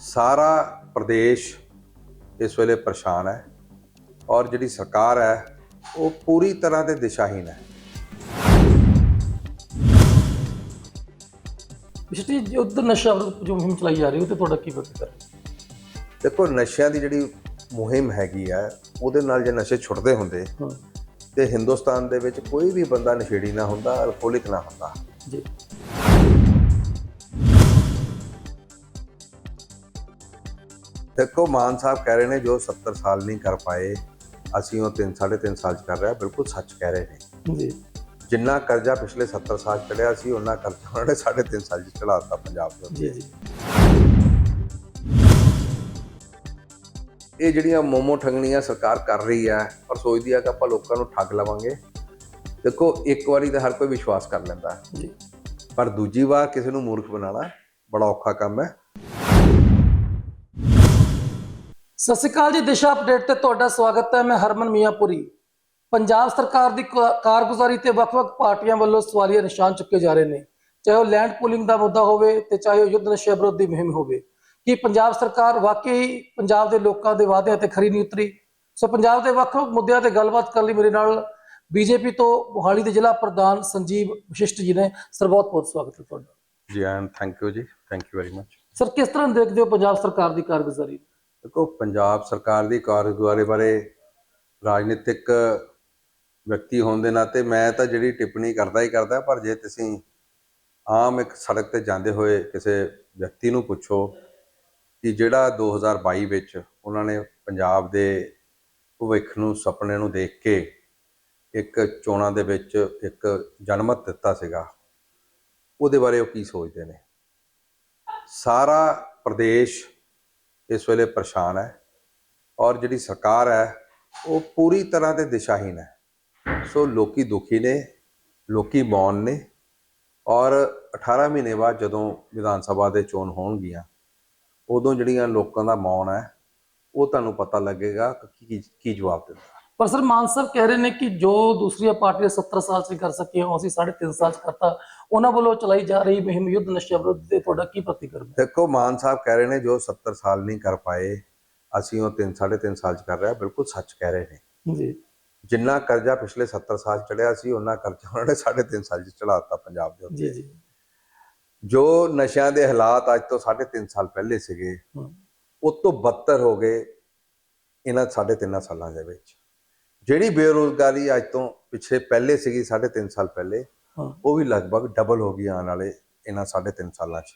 ਸਾਰਾ ਪ੍ਰਦੇਸ਼ ਇਸ ਵੇਲੇ ਪਰੇਸ਼ਾਨ ਹੈ ਔਰ ਜਿਹੜੀ ਸਰਕਾਰ ਹੈ ਉਹ ਪੂਰੀ ਤਰ੍ਹਾਂ ਤੇ ਦਿਸ਼ਾਹੀਨ ਹੈ। ਪਿਛਲੀ ਯੁੱਧ ਨਸ਼ਾ ਵਿਰੁੱਧ ਜੋ ਮੁਹਿੰਮ ਚਲਾਈ ਜਾ ਰਹੀ ਉਹ ਤੇ ਤੁਹਾਡਾ ਕੀ ਪ੍ਰਤੀਕਰਮ ਦੇਖੋ ਨਸ਼ਿਆਂ ਦੀ ਜਿਹੜੀ ਮੁਹਿੰਮ ਹੈਗੀ ਹੈ ਉਹਦੇ ਨਾਲ ਜੇ ਨਸ਼ੇ ਛੁੱਟਦੇ ਹੁੰਦੇ ਹਾਂ। ਤੇ ਹਿੰਦੁਸਤਾਨ ਦੇ ਵਿੱਚ ਕੋਈ ਵੀ ਬੰਦਾ ਨਸ਼ੇੜੀ ਨਾ ਹੁੰਦਾ ਅਲਕੋਹਲਿਕ ਨਾ ਹੁੰਦਾ। ਜੀ। ਦੇਖੋ ਮਾਨ ਸਾਹਿਬ ਕਹਿ ਰਹੇ ਨੇ ਜੋ 70 ਸਾਲ ਨਹੀਂ ਕਰ ਪਾਏ ਅਸੀਂ ਉਹ 3 3.5 ਸਾਲ ਚ ਕਰ ਰਿਹਾ ਬਿਲਕੁਲ ਸੱਚ ਕਹਿ ਰਹੇ ਨੇ। ਜੀ। ਜਿੰਨਾ ਕਰਜ਼ਾ ਪਿਛਲੇ 70 ਸਾਲ ਚੜਿਆ ਸੀ ਉਹਨਾਂ ਕਰਜ਼ਾ ਉਹਨਾਂ ਨੇ 3.5 ਸਾਲ ਚ ਚੜਾਤਾ ਪੰਜਾਬ ਦੇ ਉੱਤੇ। ਜੀ ਜੀ। ਇਹ ਜਿਹੜੀਆਂ ਮੋਮੋ ਠੰਗਣੀਆਂ ਸਰਕਾਰ ਕਰ ਰਹੀ ਹੈ ਪਰ ਸੋਚਦੀ ਹੈ ਕਿ ਆਪਾਂ ਲੋਕਾਂ ਨੂੰ ਠੱਗ ਲਵਾਂਗੇ। ਦੇਖੋ ਇੱਕ ਵਾਰੀ ਤਾਂ ਹਰ ਕੋਈ ਵਿਸ਼ਵਾਸ ਕਰ ਲੈਂਦਾ। ਜੀ। ਪਰ ਦੂਜੀ ਵਾਰ ਕਿਸੇ ਨੂੰ ਮੂਰਖ ਬਣਾਉਣਾ ਬੜਾ ਔਖਾ ਕੰਮ ਹੈ। ਸਤਿ ਸ਼੍ਰੀ ਅਕਾਲ ਜੀ ਦਿਸ਼ਾ ਅਪਡੇਟ ਤੇ ਤੁਹਾਡਾ ਸਵਾਗਤ ਹੈ। ਮੈਂ ਹਰਮਨ ਮੀਆਂਪੁਰੀ। ਪੰਜਾਬ ਸਰਕਾਰ ਦੀ ਕਾਰਗੁਜ਼ਾਰੀ ਤੇ ਵੱਖ-ਵੱਖ ਪਾਰਟੀਆਂ ਵੱਲੋਂ ਸਵਾਲੀਆ ਨਿਸ਼ਾਨ ਚੁੱਕੇ ਜਾ ਰਹੇ ਨੇ। ਚਾਹੇ ਉਹ ਲੈਂਡ ਪੂਲਿੰਗ ਦਾ ਮੁੱਦਾ ਹੋਵੇ ਤੇ ਚਾਹੇ ਉਹ ਯੁੱਧ ਨਸ਼ੇ ਵਿਰੋਧ ਮੁਹਿੰਮ ਹੋਵੇ। ਕਿ ਪੰਜਾਬ ਸਰਕਾਰ ਵਾਕਈ ਪੰਜਾਬ ਦੇ ਲੋਕਾਂ ਦੇ ਵਾਅਦਿਆਂ ਤੇ ਖਰੀ ਨਹੀਂ ਉਤਰੀ? ਸੋ ਪੰਜਾਬ ਦੇ ਵੱਖ-ਵੱਖ ਮੁੱਦਿਆਂ ਤੇ ਗੱਲਬਾਤ ਕਰਨ ਲਈ ਮੇਰੇ ਨਾਲ ਬੀਜੇਪੀ ਤੋਂ ਮੋਹਾਲੀ ਦੇ ਜ਼ਿਲ੍ਹਾ ਪ੍ਰਧਾਨ ਸੰਜੀਵ ਵਿਸ਼ਿਸ਼ਟ ਜੀ ਨੇ। ਸਰ ਬਹੁਤ-ਬਹੁਤ ਸਵਾਗਤ ਹੈ ਤੁਹਾਡਾ। ਜੀ ਐਂਡ ਥੈਂਕ ਯੂ ਜੀ thank you very much sir ਕਿਸ ਤਰ੍ਹਾਂ ਦੇਖਦੇ ਹੋ ਪੰਜਾਬ ਸਰਕਾਰ ਦੀ ਕਾਰਗੁਜ਼ਾਰੀ? ਦੇਖੋ, ਪੰਜਾਬ ਸਰਕਾਰ ਦੀ ਕਾਰਗੁਜ਼ਾਰੀ ਬਾਰੇ ਰਾਜਨੀਤਿਕ ਵਿਅਕਤੀ ਹੋਣ ਦੇ ਨਾਤੇ ਮੈਂ ਤਾਂ ਜਿਹੜੀ ਟਿੱਪਣੀ ਕਰਦਾ ਹੀ ਕਰਦਾ, ਪਰ ਜੇ ਤੁਸੀਂ ਆਮ ਇੱਕ ਸੜਕ ਤੇ ਜਾਂਦੇ ਹੋਏ ਕਿਸੇ ਵਿਅਕਤੀ ਨੂੰ ਪੁੱਛੋ ਕਿ ਜਿਹੜਾ 2022 ਵਿੱਚ ਉਹਨਾਂ ਨੇ ਪੰਜਾਬ ਦੇ ਭਵਿੱਖ ਨੂੰ, ਸੁਪਨੇ ਨੂੰ ਦੇਖ ਕੇ ਇੱਕ ਚੋਣਾਂ ਦੇ ਵਿੱਚ ਇੱਕ ਜਨਮਤ ਦਿੱਤਾ ਸੀਗਾ, ਉਹਦੇ ਬਾਰੇ ਉਹ ਕੀ ਸੋਚਦੇ ਨੇ? ਸਾਰਾ ਪ੍ਰਦੇਸ਼ ਇਸ ਵੇਲੇ ਪਰੇਸ਼ਾਨ ਹੈ ਔਰ ਜਿਹੜੀ ਸਰਕਾਰ ਹੈ, ਉਹ ਪੂਰੀ ਤਰ੍ਹਾਂ ਤੇ ਦਿਸ਼ਾਹੀਨ ਹੈ। ਸੋ ਲੋਕੀ ਦੁਖੀ ਨੇ, ਲੋਕੀ ਮੌਨ ਨੇ ਔਰ 18 ਮਹੀਨੇ ਬਾਅਦ ਜਦੋਂ ਵਿਧਾਨ ਸਭਾ ਦੇ ਚੋਣ ਹੋਣਗੀਆਂ, ਉਦੋਂ ਜਿਹੜੀਆਂ ਲੋਕਾਂ ਦਾ ਮੌਨ ਹੈ, ਉਹ ਤੁਹਾਨੂੰ ਪਤਾ ਲੱਗੇਗਾ ਕਿ ਕੀ ਕੀ ਜਵਾਬ ਦਿੰਦਾ। ਪਰ ਸਰ ਮਾਨ ਸਾਹਿਬ ਕਹਿ ਰਹੇ ਨੇ ਕਿ ਜੋ ਦੂਸਰੀਆਂ ਪਾਰਟੀਆਂ 70 ਸਾਲ 'ਚ ਕਰ ਸਕੀਆਂ, ਉਹ ਅਸੀਂ 3.5 ਸਾਲ 'ਚ ਕਰਤਾ ਉਹਨਾਂ ਵੱਲੋਂ ਚਲਾਈ ਜਾ ਰਹੀ ਮੁਹਿੰਮ ਯੁੱਧ ਨਸ਼ਾ ਵਿਰੁੱਧ ਤੇ ਤੁਹਾਡਾ ਕੀ ਪ੍ਰਤੀਕਰਮ ਹੈ ਦੇਖੋ ਮਾਨ ਸਾਹਿਬ ਕਹਿ ਰਹੇ ਨੇ ਜੋ 70 ਸਾਲ ਨਹੀਂ ਕਰ ਪਾਏ ਅਸੀਂ ਉਹ 3 3.5 ਸਾਲ ਚ ਕਰ ਰਿਹਾ ਬਿਲਕੁਲ ਸੱਚ ਕਹਿ ਰਹੇ ਨੇ। ਜੀ। ਜਿੰਨਾ ਕਰਜ਼ਾ ਪਿਛਲੇ 70 ਸਾਲ ਚੜਿਆ ਸੀ ਉਹਨਾਂ ਕਰਜ਼ਾ ਉਹਨਾਂ ਨੇ 3.5 ਸਾਲ ਚ ਚੜਾਤਾ ਪੰਜਾਬ ਦੇ ਉੱਤੇ। ਜੀ ਜੋ। ਨਸ਼ਿਆਂ ਦੇ ਹਾਲਾਤ ਅੱਜ ਤੋਂ 3.5 ਸਾਲ ਪਹਿਲੇ ਸੀਗੇ ਉਹ ਤੋਂ ਬੱਤਰ ਹੋ ਗਏ ਇਹਨਾਂ 3.5 ਸਾਲਾਂ ਦੇ ਵਿੱਚ। ਜਿਹੜੀ ਬੇਰੋਜ਼ਗਾਰੀ ਅੱਜ ਤੋਂ ਪਿਛਲੇ ਪਹਿਲੇ ਸੀਗੀ 3.5 ਸਾਲ ਪਹਿਲੇ ਉਹ ਵੀ ਲਗਭਗ ਡਬਲ ਹੋ ਗਈ ਆਉਣ ਵਾਲੇ ਇਹਨਾਂ 3.5 ਸਾਲਾਂ 'ਚ।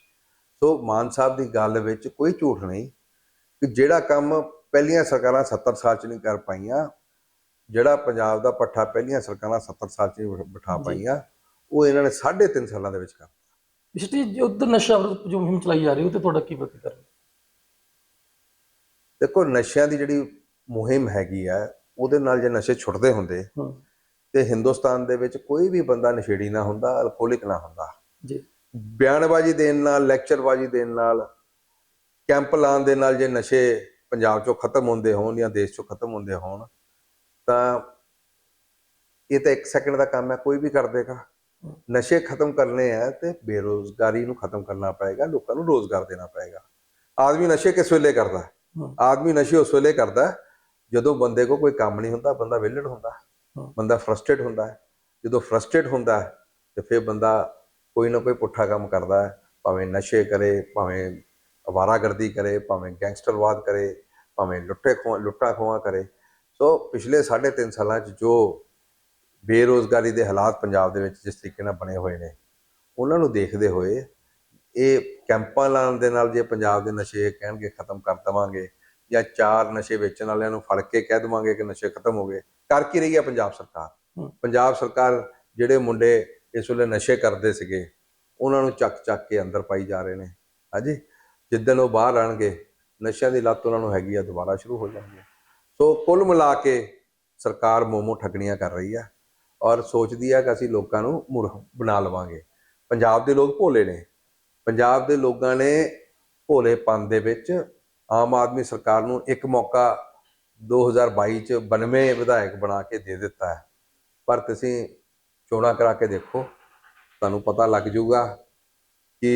ਸੋ ਮਾਨ ਸਾਹਿਬ ਦੀ ਗੱਲ ਵਿੱਚ ਕੋਈ ਝੂਠ ਨਹੀਂ ਕਿ ਜਿਹੜਾ ਕੰਮ ਪਹਿਲੀਆਂ ਸਰਕਾਰਾਂ 70 ਸਾਲ 'ਚ ਨਹੀਂ ਕਰ ਪਾਈਆਂ ਜਿਹੜਾ ਪੰਜਾਬ ਦਾ ਪੱਠਾ ਪਹਿਲੀਆਂ ਸਰਕਾਰਾਂ 70 ਸਾਲ 'ਚ ਬਿਠਾ। ਪਾਈਆਂ ਉਹ ਇਹਨਾਂ ਨੇ 3.5 ਸਾਲਾਂ ਦੇ ਵਿੱਚ ਕਰ ਪਿਛਲੀ ਯੁੱਧ ਨਸ਼ਾ ਵਿਰੁੱਧ ਜੋ ਮੁਹਿੰਮ ਚਲਾਈ ਜਾ ਰਹੀ ਉਹ ਤੇ ਤੁਹਾਡਾ ਕੀ ਪ੍ਰਤੀਕਰਮ ਦੇਖੋ ਨਸ਼ਿਆਂ ਦੀ ਜਿਹੜੀ ਮੁਹਿੰਮ ਹੈਗੀ ਆ ਉਹਦੇ ਨਾਲ ਜੇ ਨਸ਼ੇ ਛੁੱਟਦੇ ਹੁੰਦੇ ਤੇ ਹਿੰਦੁਸਤਾਨ ਦੇ ਵਿੱਚ ਕੋਈ ਵੀ ਬੰਦਾ ਨਸ਼ੇੜੀ ਨਾ ਹੁੰਦਾ ਅਲਕੋਹਲਿਕ ਨਾ ਹੁੰਦਾ। ਜੀ। ਬਿਆਨਬਾਜ਼ੀ ਦੇਣ ਨਾਲ ਲੈਕਚਰਬਾਜ਼ੀ ਦੇਣ ਨਾਲ ਕੈਂਪ ਲਾਉਣ ਦੇ ਨਾਲ ਜੇ ਨਸ਼ੇ ਪੰਜਾਬ ਚੋਂ ਖਤਮ ਹੁੰਦੇ ਹੋਣ ਜਾਂ ਦੇਸ਼ ਚੋਂ ਖਤਮ ਹੁੰਦੇ ਹੋਣ ਤਾਂ ਇਹ ਤਾਂ ਇੱਕ ਸੈਕਿੰਡ ਦਾ ਕੰਮ ਹੈ ਕੋਈ ਵੀ ਕਰ ਦੇਗਾ। ਨਸ਼ੇ ਖਤਮ ਕਰਨੇ ਆ ਤੇ ਬੇਰੋਜ਼ਗਾਰੀ ਨੂੰ ਖਤਮ ਕਰਨਾ ਪਏਗਾ ਲੋਕਾਂ ਨੂੰ ਰੋਜ਼ਗਾਰ ਦੇਣਾ ਪਏਗਾ। ਆਦਮੀ ਨਸ਼ੇ ਕਿਸ ਵੇਲੇ ਕਰਦਾ? ਆਦਮੀ ਨਸ਼ੇ ਉਸ ਵੇਲੇ ਕਰਦਾ ਜਦੋਂ ਬੰਦੇ ਕੋ ਕੋਈ ਕੰਮ ਨਹੀਂ ਹੁੰਦਾ ਬੰਦਾ ਵਿਹਲੜ ਹੁੰਦਾ। ਬੰਦਾ ਫਰਸਟ੍ਰੇਟ ਹੁੰਦਾ ਹੈ। ਜਦੋਂ ਫਰਸਟ੍ਰੇਟ ਹੁੰਦਾ ਹੈ, ਤੇ ਫਿਰ ਬੰਦਾ ਕੋਈ ਨਾ ਕੋਈ ਪੁੱਠਾ ਕੰਮ ਕਰਦਾ ਹੈ। ਭਾਵੇਂ ਨਸ਼ੇ ਕਰੇ, ਭਾਵੇਂ ਅਵਾਰਾਗਰਦੀ ਕਰੇ, ਭਾਵੇਂ ਗੈਂਗਸਟਰਵਾਦ ਕਰੇ, ਭਾਵੇਂ ਲੁੱਟੇ ਖੋਹ, ਲੁੱਟਾ ਖੋਹਾਂ ਕਰੇ। ਸੋ ਪਿਛਲੇ 3.5 ਸਾਲਾਂ 'ਚ ਜੋ ਬੇਰੋਜ਼ਗਾਰੀ ਦੇ ਹਾਲਾਤ ਪੰਜਾਬ ਦੇ ਵਿੱਚ ਜਿਸ ਤਰੀਕੇ ਨਾਲ ਬਣੇ ਹੋਏ ਨੇ, ਉਹਨਾਂ ਨੂੰ ਦੇਖਦੇ ਹੋਏ ਇਹ ਕੈਂਪਾਂ ਲਾਉਣ ਦੇ ਨਾਲ ਜੇ ਪੰਜਾਬ ਦੇ ਨਸ਼ੇ ਕਹਿਣਗੇ ਖਤਮ ਕਰ ਦਵਾਂਗੇ ਜਾਂ ਚਾਰ ਨਸ਼ੇ ਵੇਚਣ ਵਾਲਿਆਂ ਨੂੰ ਫੜ ਕੇ ਕਹਿ ਦਵਾਂਗੇ ਕਿ ਨਸ਼ੇ ਖਤਮ ਹੋ ਗਏ ਕਰ ਕੀ ਰਹੀ ਹੈ ਪੰਜਾਬ ਸਰਕਾਰ। ਪੰਜਾਬ ਸਰਕਾਰ ਜਿਹੜੇ ਮੁੰਡੇ ਇਸ ਵੇਲੇ ਨਸ਼ੇ ਕਰਦੇ ਸੀਗੇ ਉਹਨਾਂ ਨੂੰ ਚੱਕ ਚੱਕ ਕੇ ਅੰਦਰ ਪਾਈ ਜਾ ਰਹੇ ਨੇ। ਹਾਂਜੀ? ਜਿੱਦਣ ਉਹ ਬਾਹਰ ਆਣਗੇ ਨਸ਼ਿਆਂ ਦੀ ਲੱਤ ਉਹਨਾਂ ਨੂੰ ਹੈਗੀ ਆ ਦੁਬਾਰਾ ਸ਼ੁਰੂ ਹੋ ਜਾਂਦੀ ਹੈ ਸੋ ਕੁੱਲ ਮਿਲਾ ਕੇ ਸਰਕਾਰ ਮੋਮੋ ਠੱਗਣੀਆਂ ਕਰ ਰਹੀ ਹੈ ਔਰ ਸੋਚਦੀ ਹੈ ਕਿ ਅਸੀਂ ਲੋਕਾਂ ਨੂੰ ਮੂਰਖ ਬਣਾ ਲਵਾਂਗੇ। ਪੰਜਾਬ ਦੇ ਲੋਕ ਭੋਲੇ ਨੇ। ਪੰਜਾਬ ਦੇ ਲੋਕਾਂ ਨੇ ਭੋਲੇਪਨ ਦੇ ਵਿੱਚ ਆਮ ਆਦਮੀ ਸਰਕਾਰ ਨੂੰ ਇੱਕ ਮੌਕਾ 2022 ਚ 92 ਵਿਧਾਇਕ ਬਣਾ ਕੇ ਦੇ ਦਿੱਤਾ ਹੈ। ਪਰ ਤੁਸੀਂ ਚੋਣਾਂ ਕਰਾ ਕੇ ਦੇਖੋ ਤੁਹਾਨੂੰ ਪਤਾ ਲੱਗ ਜਾਊਗਾ ਕਿ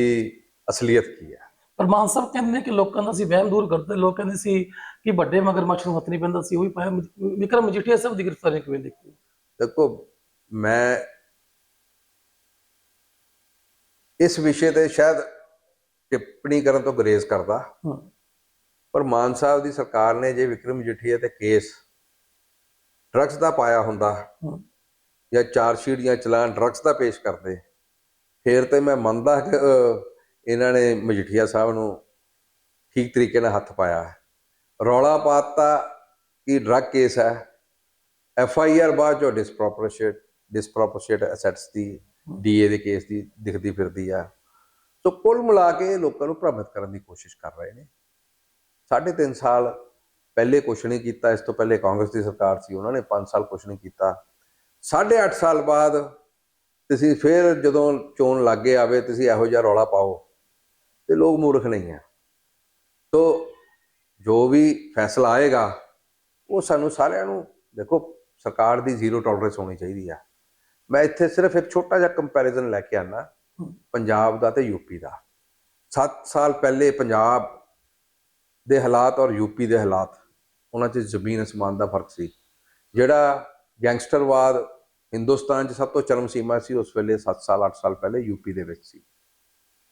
ਅਸਲੀਅਤ ਕੀ ਹੈ। ਪਰ ਮਾਨ ਸਾਹਿਬ ਕਹਿੰਦੇ ਨੇ ਕਿ ਲੋਕਾਂ ਦਾ ਅਸੀਂ ਵਹਿਮ ਦੂਰ ਕਰਦੇ ਲੋਕ ਕਹਿੰਦੇ ਸੀ ਕਿ ਵੱਡੇ ਮਗਰਮੱਛ ਨੂੰ ਹੱਥ ਨਹੀਂ ਪੈਂਦਾ ਸੀ ਉਹ ਵੀ ਪਾਇਆ ਵਿਕਰਮ ਮਜੀਠੀਆ ਸਾਹਿਬ ਦੀ ਗ੍ਰਿਫਤਾਰੀ ਕਿਵੇਂ ਦੇਖੀ। ਦੇਖੋ ਮੈਂ ਇਸ ਵਿਸ਼ੇ ਤੇ ਸ਼ਾਇਦ ਟਿੱਪਣੀ ਕਰਨ ਤੋਂ ਗੁਰੇਜ਼ ਕਰਦਾ। ਹੂੰ। ਪਰ ਮਾਨ ਸਾਹਿਬ ਦੀ ਸਰਕਾਰ ਨੇ ਜੇ ਵਿਕਰਮ ਜਠੀਆ ਤੇ ਕੇਸ ਡਰੱਗਸ ਦਾ ਪਾਇਆ ਹੁੰਦਾ ਜਾਂ ਚਾਰ ਸ਼ੀਟ ਜਾਂ ਚਲਾਨ ਡਰੱਗਸ ਦਾ ਪੇਸ਼ ਕਰਦੇ ਫਿਰ ਤੇ ਮੈਂ ਮੰਨਦਾ ਕਿ ਇਹਨਾਂ ਨੇ ਮਜੀਠੀਆ ਸਾਹਿਬ ਨੂੰ ਠੀਕ ਤਰੀਕੇ ਨਾਲ ਹੱਥ ਪਾਇਆ ਰੌਲਾ ਪਾਤਾ ਕਿ ਡਰੱਗ ਕੇਸ ਹੈ। ਐਫ ਆਈ ਆਰ ਬਾਅਦ ਜੋ ਡਿਸਪ੍ਰੋਪੋਰਸ਼ੀਏਟ ਡਿਸਪ੍ਰੋਪੋਰਸ਼ੀਏਟ ਅਸੈਟਸ ਦੀ ਡੀਏ ਦੇ ਕੇਸ ਦੀ ਦਿਖਦੀ ਫਿਰਦੀ ਆ। ਸੋ ਕੁੱਲ ਮਿਲਾ ਕੇ ਲੋਕਾਂ ਨੂੰ ਭ੍ਰਮਿਤ ਕਰਨ ਦੀ ਕੋਸ਼ਿਸ਼ ਕਰ ਰਹੇ ਨੇ। ਸਾਢੇ ਤਿੰਨ ਸਾਲ ਪਹਿਲੇ ਕੁਛ ਨਹੀਂ ਕੀਤਾ ਇਸ ਤੋਂ ਪਹਿਲੇ ਕਾਂਗਰਸ ਦੀ ਸਰਕਾਰ ਸੀ ਉਹਨਾਂ ਨੇ 5 ਸਾਲ ਕੁਛ ਨਹੀਂ ਕੀਤਾ। ਸਾਢੇ ਅੱਠ ਸਾਲ ਬਾਅਦ ਤੁਸੀਂ ਫਿਰ ਜਦੋਂ ਚੋਣ ਲੱਗੇ ਆਵੇ ਤੁਸੀਂ ਇਹੋ ਜਿਹਾ ਰੌਲਾ ਪਾਓ ਤੇ ਲੋਕ ਮੂਰਖ ਨਹੀਂ ਆ ਸੋ ਜੋ ਵੀ ਫੈਸਲਾ ਆਏਗਾ ਉਹ ਸਾਨੂੰ ਸਾਰਿਆਂ ਨੂੰ ਦੇਖੋ ਸਰਕਾਰ ਦੀ ਜ਼ੀਰੋ ਟੋਲਰੈਂਸ ਹੋਣੀ ਚਾਹੀਦੀ ਆ। ਮੈਂ ਇੱਥੇ ਸਿਰਫ ਇੱਕ ਛੋਟਾ ਜਿਹਾ ਕੰਪੈਰੀਜ਼ਨ ਲੈ ਕੇ ਹਮ। ਪੰਜਾਬ ਦਾ ਤੇ ਯੂਪੀ ਦਾ। 7 ਸਾਲ ਪਹਿਲੇ ਪੰਜਾਬ ਦੇ ਹਾਲਾਤ ਔਰ ਯੂਪੀ ਦੇ ਹਾਲਾਤ, ਉਹਨਾਂ 'ਚ ਜ਼ਮੀਨ ਅਸਮਾਨ ਦਾ ਫ਼ਰਕ ਸੀ। ਜਿਹੜਾ ਗੈਂਗਸਟਰਵਾਦ ਹਿੰਦੁਸਤਾਨ 'ਚ ਸਭ ਤੋਂ ਚਰਮ ਸੀਮਾ ਸੀ, ਉਸ ਵੇਲੇ 7 ਸਾਲ 8 ਸਾਲ ਪਹਿਲੇ ਯੂਪੀ ਦੇ ਵਿੱਚ ਸੀ।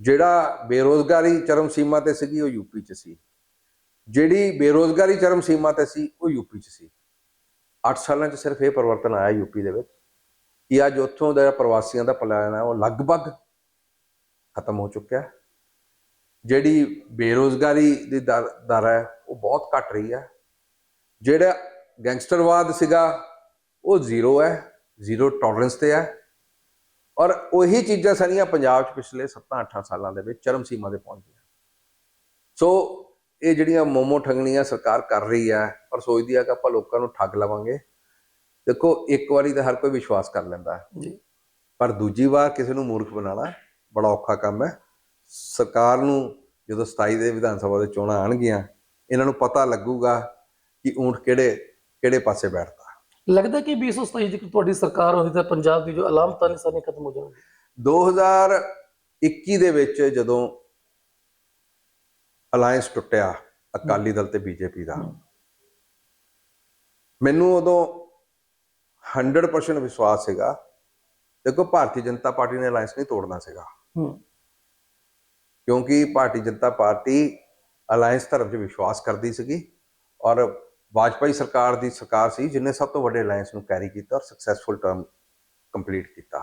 ਜਿਹੜਾ ਬੇਰੋਜ਼ਗਾਰੀ ਚਰਮ ਸੀਮਾ ਤੇ ਸੀਗੀ, ਉਹ ਯੂਪੀ 'ਚ ਸੀ। ਜਿਹੜੀ ਬੇਰੋਜ਼ਗਾਰੀ ਚਰਮ ਸੀਮਾ ਤੇ ਸੀ, ਉਹ ਯੂਪੀ 'ਚ ਸੀ। 8 ਸਾਲਾਂ 'ਚ ਸਿਰਫ ਇਹ ਪਰਿਵਰਤਨ ਆਇਆ ਯੂਪੀ ਦੇ ਵਿੱਚ ਕਿ ਅੱਜ ਉੱਥੋਂ ਦਾ ਪ੍ਰਵਾਸੀਆਂ ਦਾ ਪਲਾਇਨ ਹੈ, ਉਹ ਲਗਭਗ ਖਤਮ ਹੋ ਚੁੱਕਿਆ। ਜਿਹੜੀ ਬੇਰੋਜ਼ਗਾਰੀ ਦੀ ਦਰ ਹੈ ਉਹ ਬਹੁਤ ਘਟ ਰਹੀ ਹੈ। ਜਿਹੜਾ ਗੈਂਗਸਟਰਵਾਦ ਸੀਗਾ ਉਹ ਜ਼ੀਰੋ ਹੈ ਜ਼ੀਰੋ ਟੋਲਰੈਂਸ ਤੇ ਹੈ। ਔਰ ਉਹੀ ਚੀਜ਼ਾਂ ਸਾਰੀਆਂ ਪੰਜਾਬ 'ਚ ਪਿਛਲੇ 7-8 ਸਾਲਾਂ ਦੇ ਵਿੱਚ ਚਰਮ ਸੀਮਾ ਤੇ ਪਹੁੰਚ ਗਈਆਂ ਸੋ ਇਹ ਜਿਹੜੀਆਂ ਮੋਮੋ ਠੰਗਣੀਆਂ ਸਰਕਾਰ ਕਰ ਰਹੀ ਹੈ ਪਰ ਸੋਚਦੀ ਹੈ ਕਿ ਆਪਾਂ ਲੋਕਾਂ ਨੂੰ ਠੱਗ ਲਵਾਂਗੇ। ਦੇਖੋ ਇੱਕ ਵਾਰੀ ਤਾਂ ਹਰ ਕੋਈ ਵਿਸ਼ਵਾਸ ਕਰ ਲੈਂਦਾ ਜੀ। ਪਰ ਦੂਜੀ ਵਾਰ ਕਿਸੇ ਨੂੰ ਮੂਰਖ ਬਣਾਉਣਾ ਬੜਾ ਔਖਾ ਕੰਮ ਹੈ। ਸਰਕਾਰ ਨੂੰ ਜਦੋਂ 27 ਦੇ ਵਿਧਾਨ ਸਭਾ ਦੇ ਚੋਣਾਂ ਆਣਗੀਆਂ ਇਹਨਾਂ ਨੂੰ ਪਤਾ ਲੱਗੂਗਾ ਕਿ ਊਂਠ ਕਿਹੜੇ ਕਿਹੜੇ ਪਾਸੇ ਬੈਠਦਾ। ਲੱਗਦਾ ਕਿ 2027 ਦੀ ਤੁਹਾਡੀ ਸਰਕਾਰ ਹੋਈ ਤਾਂ ਪੰਜਾਬ ਦੀ ਜੋ ਅਲਾਮਤਾਂ ਨੇ ਸਾਰੀਆਂ ਖਤਮ ਹੋ ਜਾਣਗੀਆਂ। 2021 ਦੇ ਵਿੱਚ ਜਦੋਂ ਅਲਾਈਅੰਸ ਟੁੱਟਿਆ ਅਕਾਲੀ ਦਲ ਤੇ ਬੀਜੇਪੀ ਦਾ। ਮੈਨੂੰ ਉਦੋਂ 100% ਵਿਸ਼ਵਾਸ ਸੀਗਾ। ਦੇਖੋ ਭਾਰਤੀ ਜਨਤਾ ਪਾਰਟੀ ਨੇ ਅਲਾਈਅੰਸ ਨਹੀਂ ਤੋੜਨਾ ਸੀਗਾ। ਹੂੰ। ਕਿਉਂਕਿ ਭਾਰਤੀ ਜਨਤਾ ਪਾਰਟੀ ਅਲਾਈਅੰਸ ਧਰਮ 'ਚ ਵਿਸ਼ਵਾਸ ਕਰਦੀ ਸੀਗੀ ਔਰ ਵਾਜਪਾਈ ਸਰਕਾਰ ਦੀ ਸਰਕਾਰ ਸੀ ਜਿਨੇ ਸਭ ਤੋਂ ਵੱਡੇ ਅਲਾਈਅੰਸ ਨੂੰ ਕੈਰੀ ਕੀਤਾ ਔਰ ਸਕਸੈਸਫੁਲ ਟਰਮ ਕੰਪਲੀਟ ਕੀਤਾ।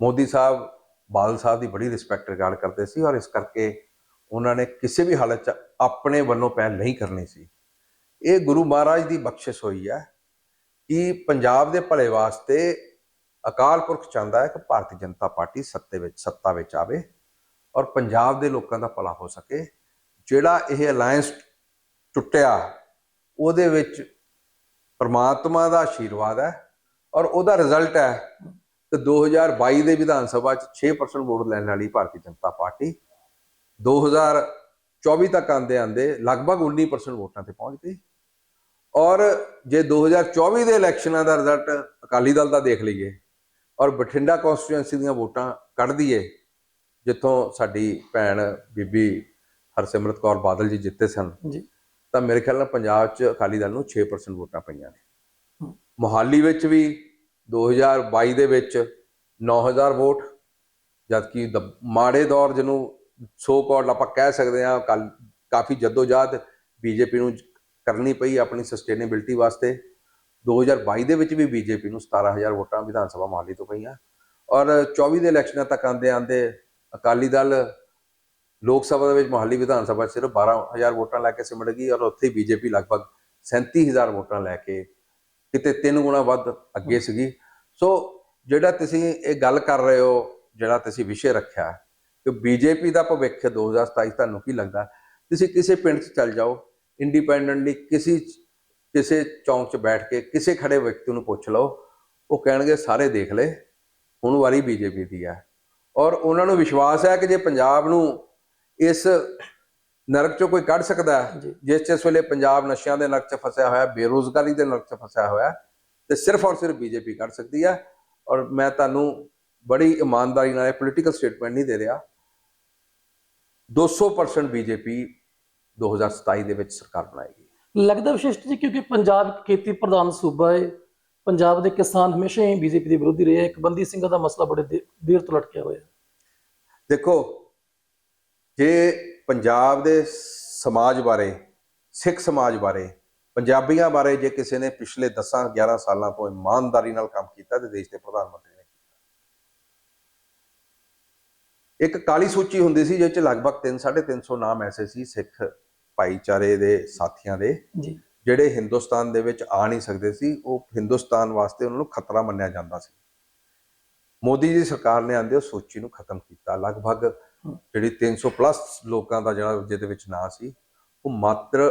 ਮੋਦੀ ਸਾਹਿਬ, ਬਾਦਲ ਸਾਹਿਬ ਦੀ ਬੜੀ ਰਿਸਪੈਕਟ ਰਿਗਾਰਡ ਕਰਦੇ ਸੀ ਔਰ ਇਸ ਕਰਕੇ ਉਹਨਾਂ ਨੇ ਕਿਸੇ ਵੀ ਹਾਲਤ 'ਚ ਆਪਣੇ ਵੱਲੋਂ ਪਹਿਲ ਨਹੀਂ ਕਰਨੀ ਸੀ। ਇਹ ਗੁਰੂ ਮਹਾਰਾਜ ਦੀ ਬਖਸ਼ਿਸ਼ ਹੋਈ ਹੈ ਕਿ ਪੰਜਾਬ ਦੇ ਭਲੇ ਵਾਸਤੇ ਅਕਾਲ ਪੁਰਖ ਚਾਹੁੰਦਾ ਹੈ ਕਿ ਭਾਰਤੀ ਜਨਤਾ ਪਾਰਟੀ ਸੱਤੇ ਵਿੱਚ, ਸੱਤਾ ਵਿੱਚ ਆਵੇ। ਔਰ ਪੰਜਾਬ ਦੇ ਲੋਕਾਂ ਦਾ ਭਲਾ ਹੋ ਸਕੇ। ਜਿਹੜਾ ਇਹ ਅਲਾਈਅੰਸ ਟੁੱਟਿਆ, ਉਹਦੇ ਵਿੱਚ ਪਰਮਾਤਮਾ ਦਾ ਆਸ਼ੀਰਵਾਦ ਹੈ ਔਰ ਉਹਦਾ ਰਿਜ਼ਲਟ ਹੈ ਕਿ 2022 ਦੇ ਵਿਧਾਨ ਸਭਾ 'ਚ 6% ਵੋਟ ਲੈਣ ਵਾਲੀ ਭਾਰਤੀ ਜਨਤਾ ਪਾਰਟੀ। 2024 ਤੱਕ ਆਂਦੇ ਆਂਦੇ ਲਗਭਗ 19% ਵੋਟਾਂ ਤੇ ਪਹੁੰਚ ਗਈ। ਔਰ ਜੇ 2024 ਦੇ ਇਲੈਕਸ਼ਨਾਂ ਦਾ ਰਿਜ਼ਲਟ ਅਕਾਲੀ ਦਲ ਦਾ ਦੇਖ ਲਈਏ ਔਰ ਬਠਿੰਡਾ ਕਨਸਟੀਚੁਐਂਸੀ ਦੀਆਂ ਵੋਟਾਂ ਕੱਢ ਦਈਏ ਜਿੱਥੋਂ ਸਾਡੀ ਭੈਣ ਬੀਬੀ ਹਰਸਿਮਰਤ ਕੌਰ ਬਾਦਲ ਜੀ ਜਿੱਤੇ ਸਨ ਜੀ। ਤਾਂ ਮੇਰੇ ਖਿਆਲ ਨਾਲ ਪੰਜਾਬ 'ਚ ਅਕਾਲੀ ਦਲ ਨੂੰ 6% ਵੋਟਾਂ ਪਈਆਂ ਨੇ। ਮੋਹਾਲੀ ਵਿੱਚ ਵੀ 2022 ਦੇ ਵਿੱਚ 9000 ਵੋਟ ਜਦਕਿ ਦ- ਮਾੜੇ ਦੌਰ ਜਿਹਨੂੰ ਸੋ ਕਾਲਡ ਆਪਾਂ ਕਹਿ ਸਕਦੇ ਹਾਂ ਕਾਫੀ ਜਦੋਜਾਦ ਬੀਜੇਪੀ ਨੂੰ ਕਰਨੀ ਪਈ ਆਪਣੀ ਸਸਟੇਨੇਬਿਲਟੀ ਵਾਸਤੇ। 2022 ਦੇ ਵਿੱਚ ਵੀ ਬੀਜੇਪੀ ਨੂੰ 17000 ਵੋਟਾਂ ਵਿਧਾਨ ਸਭਾ ਮੋਹਾਲੀ ਤੋਂ ਪਈਆਂ। ਔਰ 24 ਦੇ ਇਲੈਕਸ਼ਨਾਂ ਤੱਕ ਆਂਦੇ ਆਂਦੇ ਅਕਾਲੀ ਦਲ ਲੋਕ ਸਭਾ ਦੇ ਵਿੱਚ ਮੋਹਾਲੀ ਵਿਧਾਨ ਸਭਾ 'ਚ ਸਿਰਫ 12000 ਵੋਟਾਂ ਲੈ ਕੇ ਸਿਮਟ ਗਈ ਔਰ ਉੱਥੇ ਬੀਜੇਪੀ ਲਗਭਗ 37000 ਵੋਟਾਂ ਲੈ ਕੇ ਕਿਤੇ ਤਿੰਨ ਗੁਣਾ ਵੱਧ ਅੱਗੇ ਸੀਗੀ। ਸੋ ਜਿਹੜਾ ਤੁਸੀਂ ਇਹ ਗੱਲ ਕਰ ਰਹੇ ਹੋ, ਜਿਹੜਾ ਤੁਸੀਂ ਵਿਸ਼ੇ ਰੱਖਿਆ, ਕਿ ਬੀਜੇਪੀ ਦਾ ਭਵਿੱਖ 2027 ਤੁਹਾਨੂੰ ਕੀ ਲੱਗਦਾ? ਤੁਸੀਂ ਕਿਸੇ ਪਿੰਡ 'ਚ ਚੱਲ ਜਾਓ ਇੰਡੀਪੈਂਡੈਂਟਲੀ ਕਿਸੇ ਕਿਸੇ ਚੌਂਕ 'ਚ ਬੈਠ ਕੇ ਕਿਸੇ ਖੜੇ ਵਿਅਕਤੀ ਨੂੰ ਪੁੱਛ ਲਓ, ਉਹ ਕਹਿਣਗੇ, ਸਾਰੇ ਦੇਖ ਲਏ ਹੁਣ ਵਾਰੀ ਬੀਜੇਪੀ ਦੀ ਹੈ ਔਰ ਉਹਨਾਂ ਨੂੰ ਵਿਸ਼ਵਾਸ ਹੈ ਕਿ ਜੇ ਪੰਜਾਬ ਨੂੰ ਇਸ ਨਰਕ 'ਚੋਂ ਕੋਈ ਕੱਢ ਸਕਦਾ ਹੈ ਜੀ। ਜਿਸ 'ਚ ਇਸ ਵੇਲੇ ਪੰਜਾਬ ਨਸ਼ਿਆਂ ਦੇ ਨਰਕ 'ਚ ਫਸਿਆ ਹੋਇਆ ਹੈ ਬੇਰੋਜ਼ਗਾਰੀ ਦੇ ਨਰਕ 'ਚ ਫਸਿਆ ਹੋਇਆ ਹੈ ਤੇ ਸਿਰਫ ਔਰ ਸਿਰਫ ਬੀਜੇਪੀ ਕੱਢ ਸਕਦੀ ਹੈ। ਔਰ ਮੈਂ ਤੁਹਾਨੂੰ ਬੜੀ ਇਮਾਨਦਾਰੀ ਨਾਲ ਇਹ ਪੋਲੀਟੀਕਲ ਸਟੇਟਮੈਂਟ ਨਹੀਂ ਦੇ ਰਿਹਾ। 200% ਬੀਜੇਪੀ 2027 ਦੇ ਵਿੱਚ ਸਰਕਾਰ ਬਣਾਏਗੀ। ਲੱਗਦਾ ਵਿਸ਼ਿਸ਼ਟ ਜੀ ਕਿਉਂਕਿ ਪੰਜਾਬ ਖੇਤੀ ਪ੍ਰਧਾਨ ਸੂਬਾ ਹੈ ਪੰਜਾਬ ਦੇ ਕਿਸਾਨ ਹਮੇਸ਼ਾ ਹੀ ਬੀਜੇਪੀ ਦੇ ਵਿਰੋਧੀ ਰਹੇ ਹੈ। ਇੱਕ ਬੰਦੀ ਸਿੰਘਾਂ ਦਾ ਮਸਲਾ ਬੜੇ ਦੇਰ ਤੋਂ ਲਟਕਿਆ ਹੋਇਆ ਦੇਖੋ ਜੇ ਪੰਜਾਬ ਦੇ ਸਮਾਜ ਬਾਰੇ ਸਿੱਖ ਸਮਾਜ ਬਾਰੇ ਪੰਜਾਬੀਆਂ ਬਾਰੇ ਜੇ ਕਿਸੇ ਨੇ ਪਿਛਲੇ 10 11 ਸਾਲਾਂ ਤੋਂ ਇਮਾਨਦਾਰੀ ਨਾਲ ਕੰਮ ਕੀਤਾ ਤੇ ਦੇਸ਼ ਦੇ ਪ੍ਰਧਾਨ ਮੰਤਰੀ ਨੇ ਕੀਤਾ। ਇੱਕ ਕਾਲੀ ਸੂਚੀ ਹੁੰਦੀ ਸੀ ਜਿਸ ਚ ਲਗਭਗ 3 350 ਨਾਮ ਐਸੇ ਸੀ ਸਿੱਖ ਭਾਈਚਾਰੇ ਦੇ ਸਾਥੀਆਂ ਦੇ। ਜੀ। ਜਿਹੜੇ ਹਿੰਦੁਸਤਾਨ ਦੇ ਵਿੱਚ ਆ ਨਹੀਂ ਸਕਦੇ ਸੀ ਉਹ ਹਿੰਦੁਸਤਾਨ ਵਾਸਤੇ ਉਹਨਾਂ ਨੂੰ ਖਤਰਾ ਮੰਨਿਆ ਜਾਂਦਾ ਸੀ। ਮੋਦੀ ਜੀ ਸਰਕਾਰ ਨੇ ਆਂਦੇ ਉਹ ਸੂਚੀ ਨੂੰ ਖਤਮ ਕੀਤਾ। ਲਗਭਗ ਜਿਹੜੀ 300 ਪਲੱਸ ਲੋਕਾਂ ਦਾ ਜਿਹੜਾ ਜਿਹਦੇ ਵਿੱਚ ਨਾਂ ਸੀ ਉਹ ਮਾਤਰ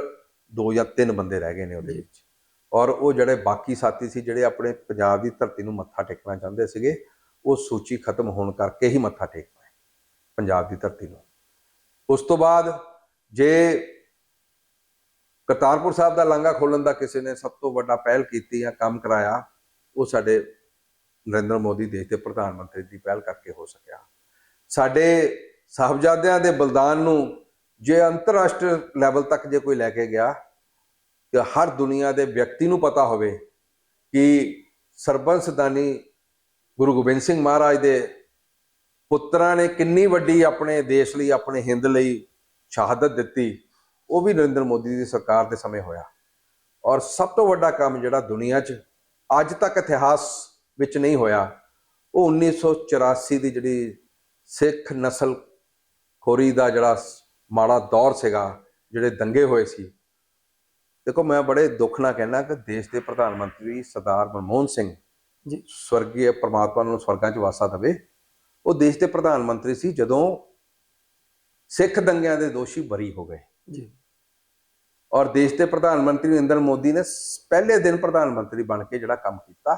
2 ਜਾਂ 3 ਬੰਦੇ ਰਹਿ ਗਏ ਨੇ ਉਹਦੇ। ਵਿੱਚ। ਔਰ ਉਹ ਜਿਹੜੇ ਬਾਕੀ ਸਾਥੀ ਸੀ ਜਿਹੜੇ ਆਪਣੇ ਪੰਜਾਬ ਦੀ ਧਰਤੀ ਨੂੰ ਮੱਥਾ ਟੇਕਣਾ ਚਾਹੁੰਦੇ ਸੀਗੇ ਉਹ ਸੂਚੀ ਖਤਮ ਹੋਣ ਕਰਕੇ ਹੀ ਮੱਥਾ ਟੇਕ ਪਾਏ ਪੰਜਾਬ ਦੀ ਧਰਤੀ ਨੂੰ। ਉਸ ਤੋਂ ਬਾਅਦ ਜੇ ਕਰਤਾਰਪੁਰ ਸਾਹਿਬ ਦਾ ਲਾਂਘਾ ਖੋਲਣ ਦਾ ਕਿਸੇ ਨੇ ਸਭ ਤੋਂ ਵੱਡਾ ਪਹਿਲ ਕੀਤੀ ਜਾਂ ਕੰਮ ਕਰਾਇਆ, ਉਹ ਸਾਡੇ ਨਰਿੰਦਰ ਮੋਦੀ ਦੇਸ਼ ਦੇ ਪ੍ਰਧਾਨ ਮੰਤਰੀ ਦੀ ਪਹਿਲ ਕਰਕੇ ਹੋ ਸਕਿਆ। ਸਾਡੇ ਸਾਹਿਬਜ਼ਾਦਿਆਂ ਦੇ ਬਲਿਦਾਨ ਨੂੰ ਜੇ ਅੰਤਰਰਾਸ਼ਟਰੀ ਲੈਵਲ ਤੱਕ ਜੇ ਕੋਈ ਲੈ ਕੇ ਗਿਆ ਕਿ ਹਰ ਦੁਨੀਆ ਦੇ ਵਿਅਕਤੀ ਨੂੰ ਪਤਾ ਹੋਵੇ ਕਿ ਸਰਬੰਸ ਦਾਨੀ ਗੁਰੂ ਗੋਬਿੰਦ ਸਿੰਘ ਮਹਾਰਾਜ ਦੇ ਪੁੱਤਰਾਂ ਨੇ ਕਿੰਨੀ ਵੱਡੀ ਆਪਣੇ ਦੇਸ਼ ਲਈ, ਆਪਣੇ ਹਿੰਦ ਲਈ ਸ਼ਹਾਦਤ ਦਿੱਤੀ। ਉਹ ਵੀ ਨਰਿੰਦਰ ਮੋਦੀ ਦੀ ਸਰਕਾਰ ਦੇ ਸਮੇਂ ਹੋਇਆ। ਔਰ ਸਭ ਤੋਂ ਵੱਡਾ ਕੰਮ ਜਿਹੜਾ ਦੁਨੀਆ 'ਚ ਅੱਜ ਤੱਕ ਇਤਿਹਾਸ ਵਿੱਚ ਨਹੀਂ ਹੋਇਆ ਉਹ 1984 ਦੀ ਜਿਹੜੀ ਸਿੱਖ ਨਸਲ ਖੋਰੀ ਦਾ ਜਿਹੜਾ ਮਾੜਾ ਦੌਰ ਸੀਗਾ ਜਿਹੜੇ ਦੰਗੇ ਹੋਏ ਸੀ। ਦੇਖੋ ਮੈਂ ਬੜੇ ਦੁੱਖ ਨਾਲ ਕਹਿਣਾ ਕਿ ਦੇਸ਼ ਦੇ ਪ੍ਰਧਾਨ ਮੰਤਰੀ ਸਰਦਾਰ ਮਨਮੋਹਨ ਸਿੰਘ ਜੀ। ਸਵਰਗੀ ਪ੍ਰਮਾਤਮਾ ਨੂੰ ਸਵਰਗਾਂ 'ਚ ਵਾਸਾ ਦੇਵੇ। ਉਹ ਦੇਸ਼ ਦੇ ਪ੍ਰਧਾਨ ਮੰਤਰੀ ਸੀ ਜਦੋਂ ਸਿੱਖ ਦੰਗਿਆਂ ਦੇ ਦੋਸ਼ੀ ਬਰੀ ਹੋ ਗਏ। ਜੀ। ਔਰ ਦੇਸ਼ ਦੇ ਪ੍ਰਧਾਨ ਮੰਤਰੀ ਨਰਿੰਦਰ ਮੋਦੀ ਨੇ ਪਹਿਲੇ ਦਿਨ ਪ੍ਰਧਾਨ ਮੰਤਰੀ ਬਣ ਕੇ ਜਿਹੜਾ ਕੰਮ ਕੀਤਾ,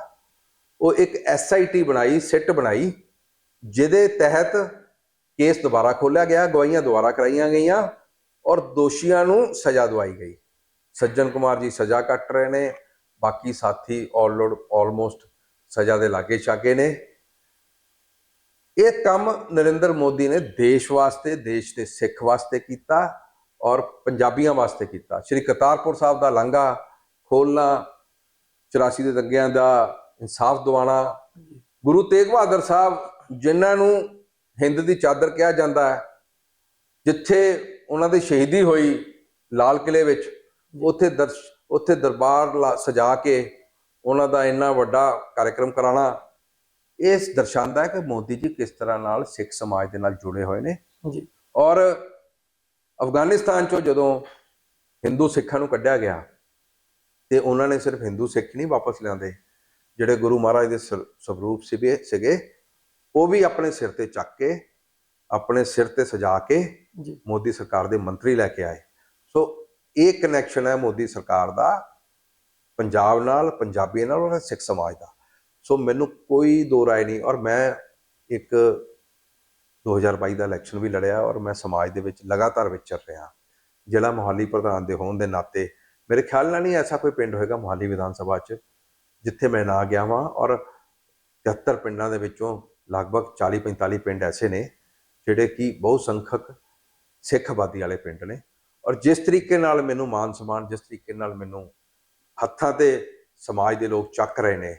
ਉਹ ਇੱਕ ਐਸਆਈਟੀ ਬਣਾਈ ਸਿੱਟ ਬਣਾਈ, ਜਿਹਦੇ ਤਹਿਤ ਕੇਸ ਦੁਬਾਰਾ ਖੋਲਿਆ ਗਿਆ, ਗਵਾਹੀਆਂ ਦੁਬਾਰਾ ਕਰਾਈਆਂ ਗਈਆਂ ਔਰ ਦੋਸ਼ੀਆਂ ਨੂੰ ਸਜ਼ਾ ਦਵਾਈ ਗਈ। ਸੱਜਣ ਕੁਮਾਰ ਜੀ ਸਜ਼ਾ ਕੱਟ ਰਹੇ ਨੇ, ਬਾਕੀ ਸਾਥੀ ਆਲਰੇਡ ਆਲਮੋਸਟ ਸਜ਼ਾ ਦੇ ਲਾਗੇ ਛਾਗੇ ਨੇ। ਇਹ ਕੰਮ ਨਰਿੰਦਰ ਮੋਦੀ ਨੇ ਦੇਸ਼ ਵਾਸਤੇ, ਦੇਸ਼ ਦੇ ਸਿੱਖ ਵਾਸਤੇ ਕੀਤਾ। ਔਰ ਪੰਜਾਬੀਆਂ ਵਾਸਤੇ ਕੀਤਾ। ਸ਼੍ਰੀ ਕਰਤਾਰਪੁਰ ਸਾਹਿਬ ਦਾ ਲਾਂਘਾ ਖੋਲਣਾ 84 ਦੇ ਦੰਗਿਆਂ ਦਾ ਇਨਸਾਫ ਦਿਵਾਉਣਾ ਜੀ ਗੁਰੂ ਤੇਗ ਬਹਾਦਰ ਸਾਹਿਬ ਜਿਨ੍ਹਾਂ ਨੂੰ ਹਿੰਦ ਦੀ ਚਾਦਰ ਕਿਹਾ ਜਾਂਦਾ ਹੈ ਜਿੱਥੇ ਉਹਨਾਂ ਦੀ ਸ਼ਹੀਦੀ ਹੋਈ ਲਾਲ ਕਿਲੇ ਵਿੱਚ ਉੱਥੇ ਦਰਸ਼ ਉੱਥੇ ਦਰਬਾਰ ਸਜਾ ਕੇ ਉਹਨਾਂ ਦਾ ਇੰਨਾ ਵੱਡਾ ਕਾਰਜਕ੍ਰਮ ਕਰਾਉਣਾ ਇਹ ਦਰਸਾਉਂਦਾ ਹੈ ਕਿ ਮੋਦੀ ਜੀ ਕਿਸ ਤਰ੍ਹਾਂ ਨਾਲ ਸਿੱਖ ਸਮਾਜ ਦੇ ਨਾਲ ਜੁੜੇ ਹੋਏ ਨੇ। ਜੀ ਔਰ ਅਫਗਾਨਿਸਤਾਨ ਚੋਂ ਜਦੋਂ ਹਿੰਦੂ ਸਿੱਖਾਂ ਨੂੰ ਕੱਢਿਆ ਗਿਆ ਤੇ ਉਹਨਾਂ ਨੇ ਸਿਰਫ ਹਿੰਦੂ ਸਿੱਖ ਨਹੀਂ ਵਾਪਸ ਲਿਆਂਦੇ ਜਿਹੜੇ ਗੁਰੂ ਮਹਾਰਾਜ ਦੇ ਸਰ- ਸਰੂਪ ਸੀਗੇ ਸੀਗੇ ਉਹ ਵੀ ਆਪਣੇ ਸਿਰ ਤੇ ਚੱਕ ਕੇ ਆਪਣੇ ਸਿਰ ਤੇ ਸਜਾ ਕੇ ਜੀ। ਮੋਦੀ ਸਰਕਾਰ ਦੇ ਮੰਤਰੀ ਲੈ ਕੇ ਆਏ। ਸੋ ਇਹ ਕਨੈਕਸ਼ਨ ਹੈ ਮੋਦੀ ਸਰਕਾਰ ਦਾ ਪੰਜਾਬ ਨਾਲ ਪੰਜਾਬੀਆਂ ਨਾਲ ਔਰ ਸਿੱਖ ਸਮਾਜ ਦਾ। ਸੋ ਮੈਨੂੰ ਕੋਈ ਦੋ ਰਾਏ ਨਹੀਂ ਔਰ ਮੈਂ ਇੱਕ 2022 ਦਾ ਇਲੈਕਸ਼ਨ ਵੀ ਲੜਿਆ ਔਰ ਮੈਂ ਸਮਾਜ ਦੇ ਵਿੱਚ ਲਗਾਤਾਰ ਵਿਚਰ ਰਿਹਾ। ਜ਼ਿਲ੍ਹਾ ਮੋਹਾਲੀ ਪ੍ਰਧਾਨ ਦੇ ਹੋਣ ਦੇ ਨਾਤੇ ਮੇਰੇ ਖਿਆਲ ਨਾਲ ਨਹੀਂ ਐਸਾ ਕੋਈ ਪਿੰਡ ਹੋਏਗਾ ਮੋਹਾਲੀ ਵਿਧਾਨ ਸਭਾ 'ਚ, ਜਿੱਥੇ ਮੈਂ ਨਾ ਗਿਆ ਵਾਂ ਔਰ 73 ਪਿੰਡਾਂ ਦੇ ਵਿੱਚੋਂ ਲਗਭਗ 40 45 ਪਿੰਡ ਐਸੇ ਨੇ ਜਿਹੜੇ ਕਿ ਬਹੁ ਸੰਖਕ ਸਿੱਖ ਆਬਾਦੀ ਵਾਲੇ ਪਿੰਡ ਨੇ। ਔਰ ਜਿਸ ਤਰੀਕੇ ਨਾਲ ਮੈਨੂੰ ਮਾਨ ਸਨਮਾਨ, ਜਿਸ ਤਰੀਕੇ ਨਾਲ ਮੈਨੂੰ ਹੱਥਾਂ ਤੇ ਸਮਾਜ ਦੇ ਲੋਕ ਚੱਕ ਰਹੇ ਨੇ,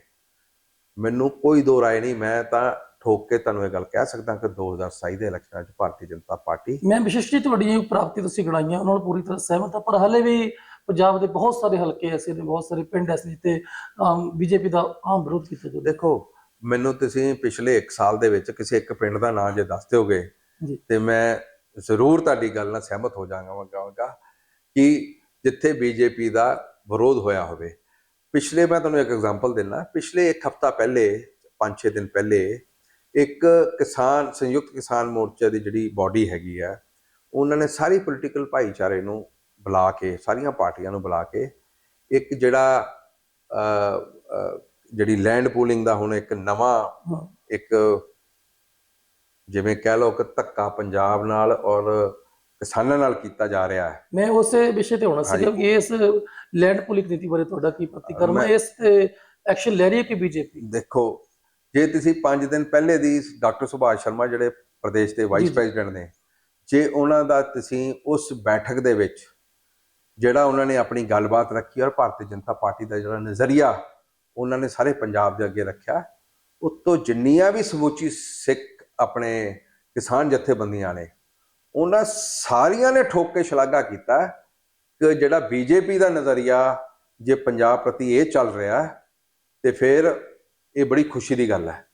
ਮੈਨੂੰ ਕੋਈ ਦੋ ਰਾਏ ਨਹੀਂ, ਮੈਂ ਤਾਂ ਠੋਕ ਕੇ ਤੁਹਾਨੂੰ ਇਹ ਗੱਲ ਕਹਿ ਸਕਦਾ ਕਿ 2027 ਦੇ ਇਲੈਕਸ਼ਨਾਂ 'ਚ ਭਾਰਤੀ ਜਨਤਾ ਪਾਰਟੀ ਮੈਂ ਵਿਸ਼ਿਸ਼ਟ ਜੀ ਤੁਹਾਡੀਆਂ ਪ੍ਰਾਪਤੀ ਤੁਸੀਂ ਗਣਾਈਆਂ ਉਹਨਾਂ ਨਾਲ ਪੂਰੀ ਤਰ੍ਹਾਂ ਸਹਿਮਤ ਹਾਂ ਪਰ ਹਲੇ ਵੀ ਪੰਜਾਬ ਦੇ ਬਹੁਤ ਸਾਰੇ ਹਲਕੇ ਐਸੇ ਨੇ ਬਹੁਤ ਸਾਰੇ ਪਿੰਡ ਐਸੇ ਜਿੱਥੇ ਬੀਜੇਪੀ ਦਾ ਆਮ ਵਿਰੋਧ ਕੀਤਾ ਜਾਂਦਾ ਦੇਖੋ ਮੈਨੂੰ ਤੁਸੀਂ ਪਿਛਲੇ 1 ਸਾਲ ਦੇ ਵਿੱਚ ਕਿਸੇ ਇੱਕ ਪਿੰਡ ਦਾ ਨਾਂ ਜੇ ਦੱਸ ਦਿਓਗੇ। ਤੇ ਮੈਂ ਜ਼ਰੂਰ ਤੁਹਾਡੀ ਗੱਲ ਨਾਲ ਸਹਿਮਤ ਹੋ ਜਾਵਾਂਗਾ ਕਿ ਜਿੱਥੇ ਬੀਜੇਪੀ ਦਾ ਵਿਰੋਧ ਹੋਇਆ ਹੋਵੇ ਪਿਛਲੇ ਮੈਂ ਤੁਹਾਨੂੰ ਇੱਕ ਐਗਜ਼ਾਮਪਲ ਦਿੰਦਾ ਪਿਛਲੇ ਇੱਕ ਹਫਤਾ ਪਹਿਲੇ 5-6 ਦਿਨ ਪਹਿਲੇ ਇੱਕ ਕਿਸਾਨ ਸੰਯੁਕਤ ਕਿਸਾਨ ਮੋਰਚਾ ਦੀ ਜਿਹੜੀ ਬਾਡੀ ਹੈਗੀ ਆ ਉਹਨਾਂ ਨੇ ਸਾਰੀ ਪੋਲੀਟੀਕਲ ਭਾਈਚਾਰੇ ਨੂੰ ਬੁਲਾ ਕੇ ਸਾਰੀਆਂ ਪਾਰਟੀਆਂ ਨੂੰ ਬੁਲਾ ਕੇ ਇੱਕ ਜਿਹੜਾ ਜਿਹੜੀ ਲੈਂਡ ਪੂਲਿੰਗ ਦਾ ਹੁਣ ਇੱਕ ਨਵਾਂ ਇੱਕ ਜਿਵੇਂ ਕਹਿ ਲਓ ਕਿ ਧੱਕਾ ਪੰਜਾਬ ਨਾਲ ਔਰ ਕਿਸਾਨਾਂ ਨਾਲ ਕੀਤਾ ਜਾ ਰਿਹਾ ਹੈ। ਮੈਂ ਉਸੇ ਵਿਸ਼ੇ ਤੇ ਹੋਣਾ ਹਾਂਜੀ। ਕਿ ਇਸ ਲੈਂਡ ਪੁਲਿੰਗ ਨੀਤੀ ਬਾਰੇ ਤੁਹਾਡਾ ਕੀ ਪ੍ਰਤੀਕਰਮ ਹੈ? ਇਸ ਤੇ ਐਕਸ਼ਨ ਲੈ ਰਹੀ ਹੈ ਕਿ ਬੀਜੇਪੀ? ਦੇਖੋ ਜੇ ਤੁਸੀਂ 5 ਦਿਨ ਪਹਿਲੇ ਦੀ ਡਾਕਟਰ ਸੁਭਾਸ਼ ਸ਼ਰਮਾ ਜਿਹੜੇ ਪ੍ਰਦੇਸ਼ ਦੇ ਵਾਈਸ। ਪ੍ਰੈਜ਼ੀਡੈਂਟ ਨੇ ਜੇ ਉਹਨਾਂ ਦਾ ਤੁਸੀਂ ਉਸ ਬੈਠਕ ਦੇ ਵਿੱਚ ਜਿਹੜਾ ਉਹਨਾਂ ਨੇ ਆਪਣੀ ਗੱਲਬਾਤ ਰੱਖੀ ਔਰ ਭਾਰਤੀ ਜਨਤਾ ਪਾਰਟੀ ਦਾ ਜਿਹੜਾ ਨਜ਼ਰੀਆ ਉਹਨਾਂ ਨੇ ਸਾਰੇ ਪੰਜਾਬ ਦੇ ਅੱਗੇ ਰੱਖਿਆ ਉਤੋਂ ਜਿੰਨੀਆਂ ਵੀ ਸਮੁੱਚੀ ਸਿੱਖ ਆਪਣੇ ਕਿਸਾਨ ਜਥੇਬੰਦੀਆਂ ਨੇ ਉਹਨਾਂ ਸਾਰੀਆਂ ਨੇ ਠੋਕ ਕੇ ਸ਼ਲਾਘਾ ਕੀਤਾ ਕਿ ਜਿਹੜਾ ਬੀਜੇਪੀ ਦਾ ਨਜ਼ਰੀਆ ਜੇ ਪੰਜਾਬ ਪ੍ਰਤੀ ਇਹ ਚੱਲ ਰਿਹਾ ਤੇ ਫਿਰ ਇਹ ਬੜੀ ਖੁਸ਼ੀ ਦੀ ਗੱਲ ਹੈ।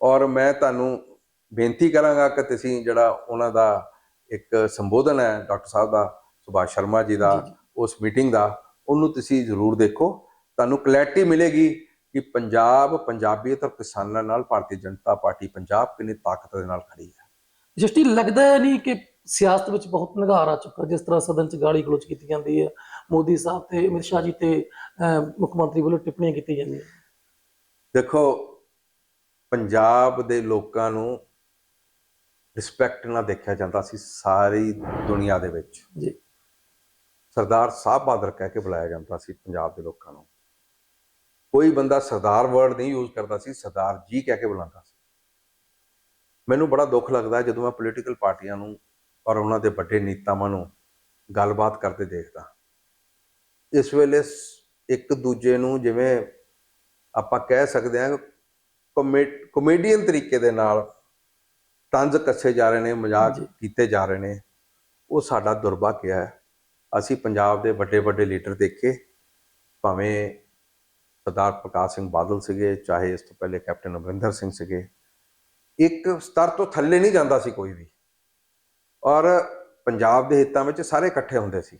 ਔਰ ਮੈਂ ਤੁਹਾਨੂੰ ਬੇਨਤੀ ਕਰਾਂਗਾ ਕਿ ਤੁਸੀਂ ਜਿਹੜਾ ਉਹਨਾਂ ਦਾ ਇੱਕ ਸੰਬੋਧਨ ਹੈ ਡਾਕਟਰ ਸਾਹਿਬ ਦਾ ਸੁਭਾਸ਼ ਸ਼ਰਮਾ ਜੀ ਦਾ। ਉਸ ਮੀਟਿੰਗ ਦਾ ਉਹਨੂੰ ਤੁਸੀਂ ਜ਼ਰੂਰ ਦੇਖੋ। ਤੁਹਾਨੂੰ ਕਲੈਰਿਟੀ ਮਿਲੇਗੀ ਕਿ ਪੰਜਾਬ ਪੰਜਾਬੀਅਤ ਔਰ ਕਿਸਾਨਾਂ ਨਾਲ ਭਾਰਤੀ ਜਨਤਾ ਪਾਰਟੀ ਪੰਜਾਬ ਕਿੰਨੀ ਤਾਕਤ ਦੇ ਨਾਲ ਖੜੀ ਹੈ। ਜਸਟੀ ਲੱਗਦਾ ਨਹੀਂ ਕਿ ਸਿਆਸਤ ਵਿੱਚ ਬਹੁਤ ਨਿਗਾਰ ਆ ਚੁੱਕਾ ਜਿਸ ਤਰ੍ਹਾਂ ਸਦਨ ਚ ਗਾਲੀ ਗਲੋਚ ਕੀਤੀ ਜਾਂਦੀ ਹੈ ਮੋਦੀ ਸਾਹਿਬ ਤੇ ਅਮਿਤ ਸ਼ਾਹ ਜੀ ਤੇ ਮੁੱਖ ਮੰਤਰੀ ਵੱਲੋਂ ਟਿੱਪਣੀਆਂ ਕੀਤੀਆਂ ਜਾਂਦੀਆਂ। ਦੇਖੋ ਪੰਜਾਬ ਦੇ ਲੋਕਾਂ ਨੂੰ ਰਿਸਪੈਕਟ ਨਾਲ ਦੇਖਿਆ ਜਾਂਦਾ ਸੀ ਸਾਰੀ ਦੁਨੀਆ ਦੇ ਵਿੱਚ। ਜੀ। ਸਰਦਾਰ ਸਾਹਿਬ ਬਹਾਦਰ ਕਹਿ ਕੇ ਬੁਲਾਇਆ ਜਾਂਦਾ ਸੀ ਪੰਜਾਬ ਦੇ ਲੋਕਾਂ ਨੂੰ। ਕੋਈ ਬੰਦਾ ਸਰਦਾਰ ਵਰਡ ਨਹੀਂ ਯੂਜ਼ ਕਰਦਾ ਸੀ ਸਰਦਾਰ ਜੀ ਕਹਿ ਕੇ ਬੁਲਾਉਂਦਾ ਸੀ। ਮੈਨੂੰ ਬੜਾ ਦੁੱਖ ਲੱਗਦਾ ਜਦੋਂ ਮੈਂ ਪੋਲੀਟੀਕਲ ਪਾਰਟੀਆਂ ਨੂੰ ਔਰ ਉਹਨਾਂ ਦੇ ਵੱਡੇ ਨੇਤਾਵਾਂ ਨੂੰ ਗੱਲਬਾਤ ਕਰਦੇ ਦੇਖਦਾ। ਇਸ ਵੇਲੇ ਇੱਕ ਦੂਜੇ ਨੂੰ ਜਿਵੇਂ ਆਪਾਂ ਕਹਿ ਸਕਦੇ ਹਾਂ ਕਮੇਡੀਅਨ ਤਰੀਕੇ ਦੇ ਨਾਲ ਤੰਜ ਕੱਸੇ ਜਾ ਰਹੇ ਨੇ ਮਜ਼ਾਕ। ਕੀਤੇ ਜਾ ਰਹੇ ਨੇ। ਉਹ ਸਾਡਾ ਦੁਰਭਾਗਿਆ ਹੈ। ਅਸੀਂ ਪੰਜਾਬ ਦੇ ਵੱਡੇ ਵੱਡੇ ਲੀਡਰ ਦੇਖੇ ਭਾਵੇਂ ਸਰਦਾਰ ਪ੍ਰਕਾਸ਼ ਸਿੰਘ ਬਾਦਲ ਸੀਗੇ ਚਾਹੇ ਇਸ ਤੋਂ ਪਹਿਲੇ ਕੈਪਟਨ ਅਮਰਿੰਦਰ ਸਿੰਘ ਸੀਗੇ। ਇੱਕ ਸਤਰ ਤੋਂ ਥੱਲੇ ਨਹੀਂ ਜਾਂਦਾ ਸੀ ਕੋਈ ਵੀ। ਔਰ ਪੰਜਾਬ ਦੇ ਹਿੱਤਾਂ ਵਿੱਚ ਸਾਰੇ ਇਕੱਠੇ ਹੁੰਦੇ ਸੀ।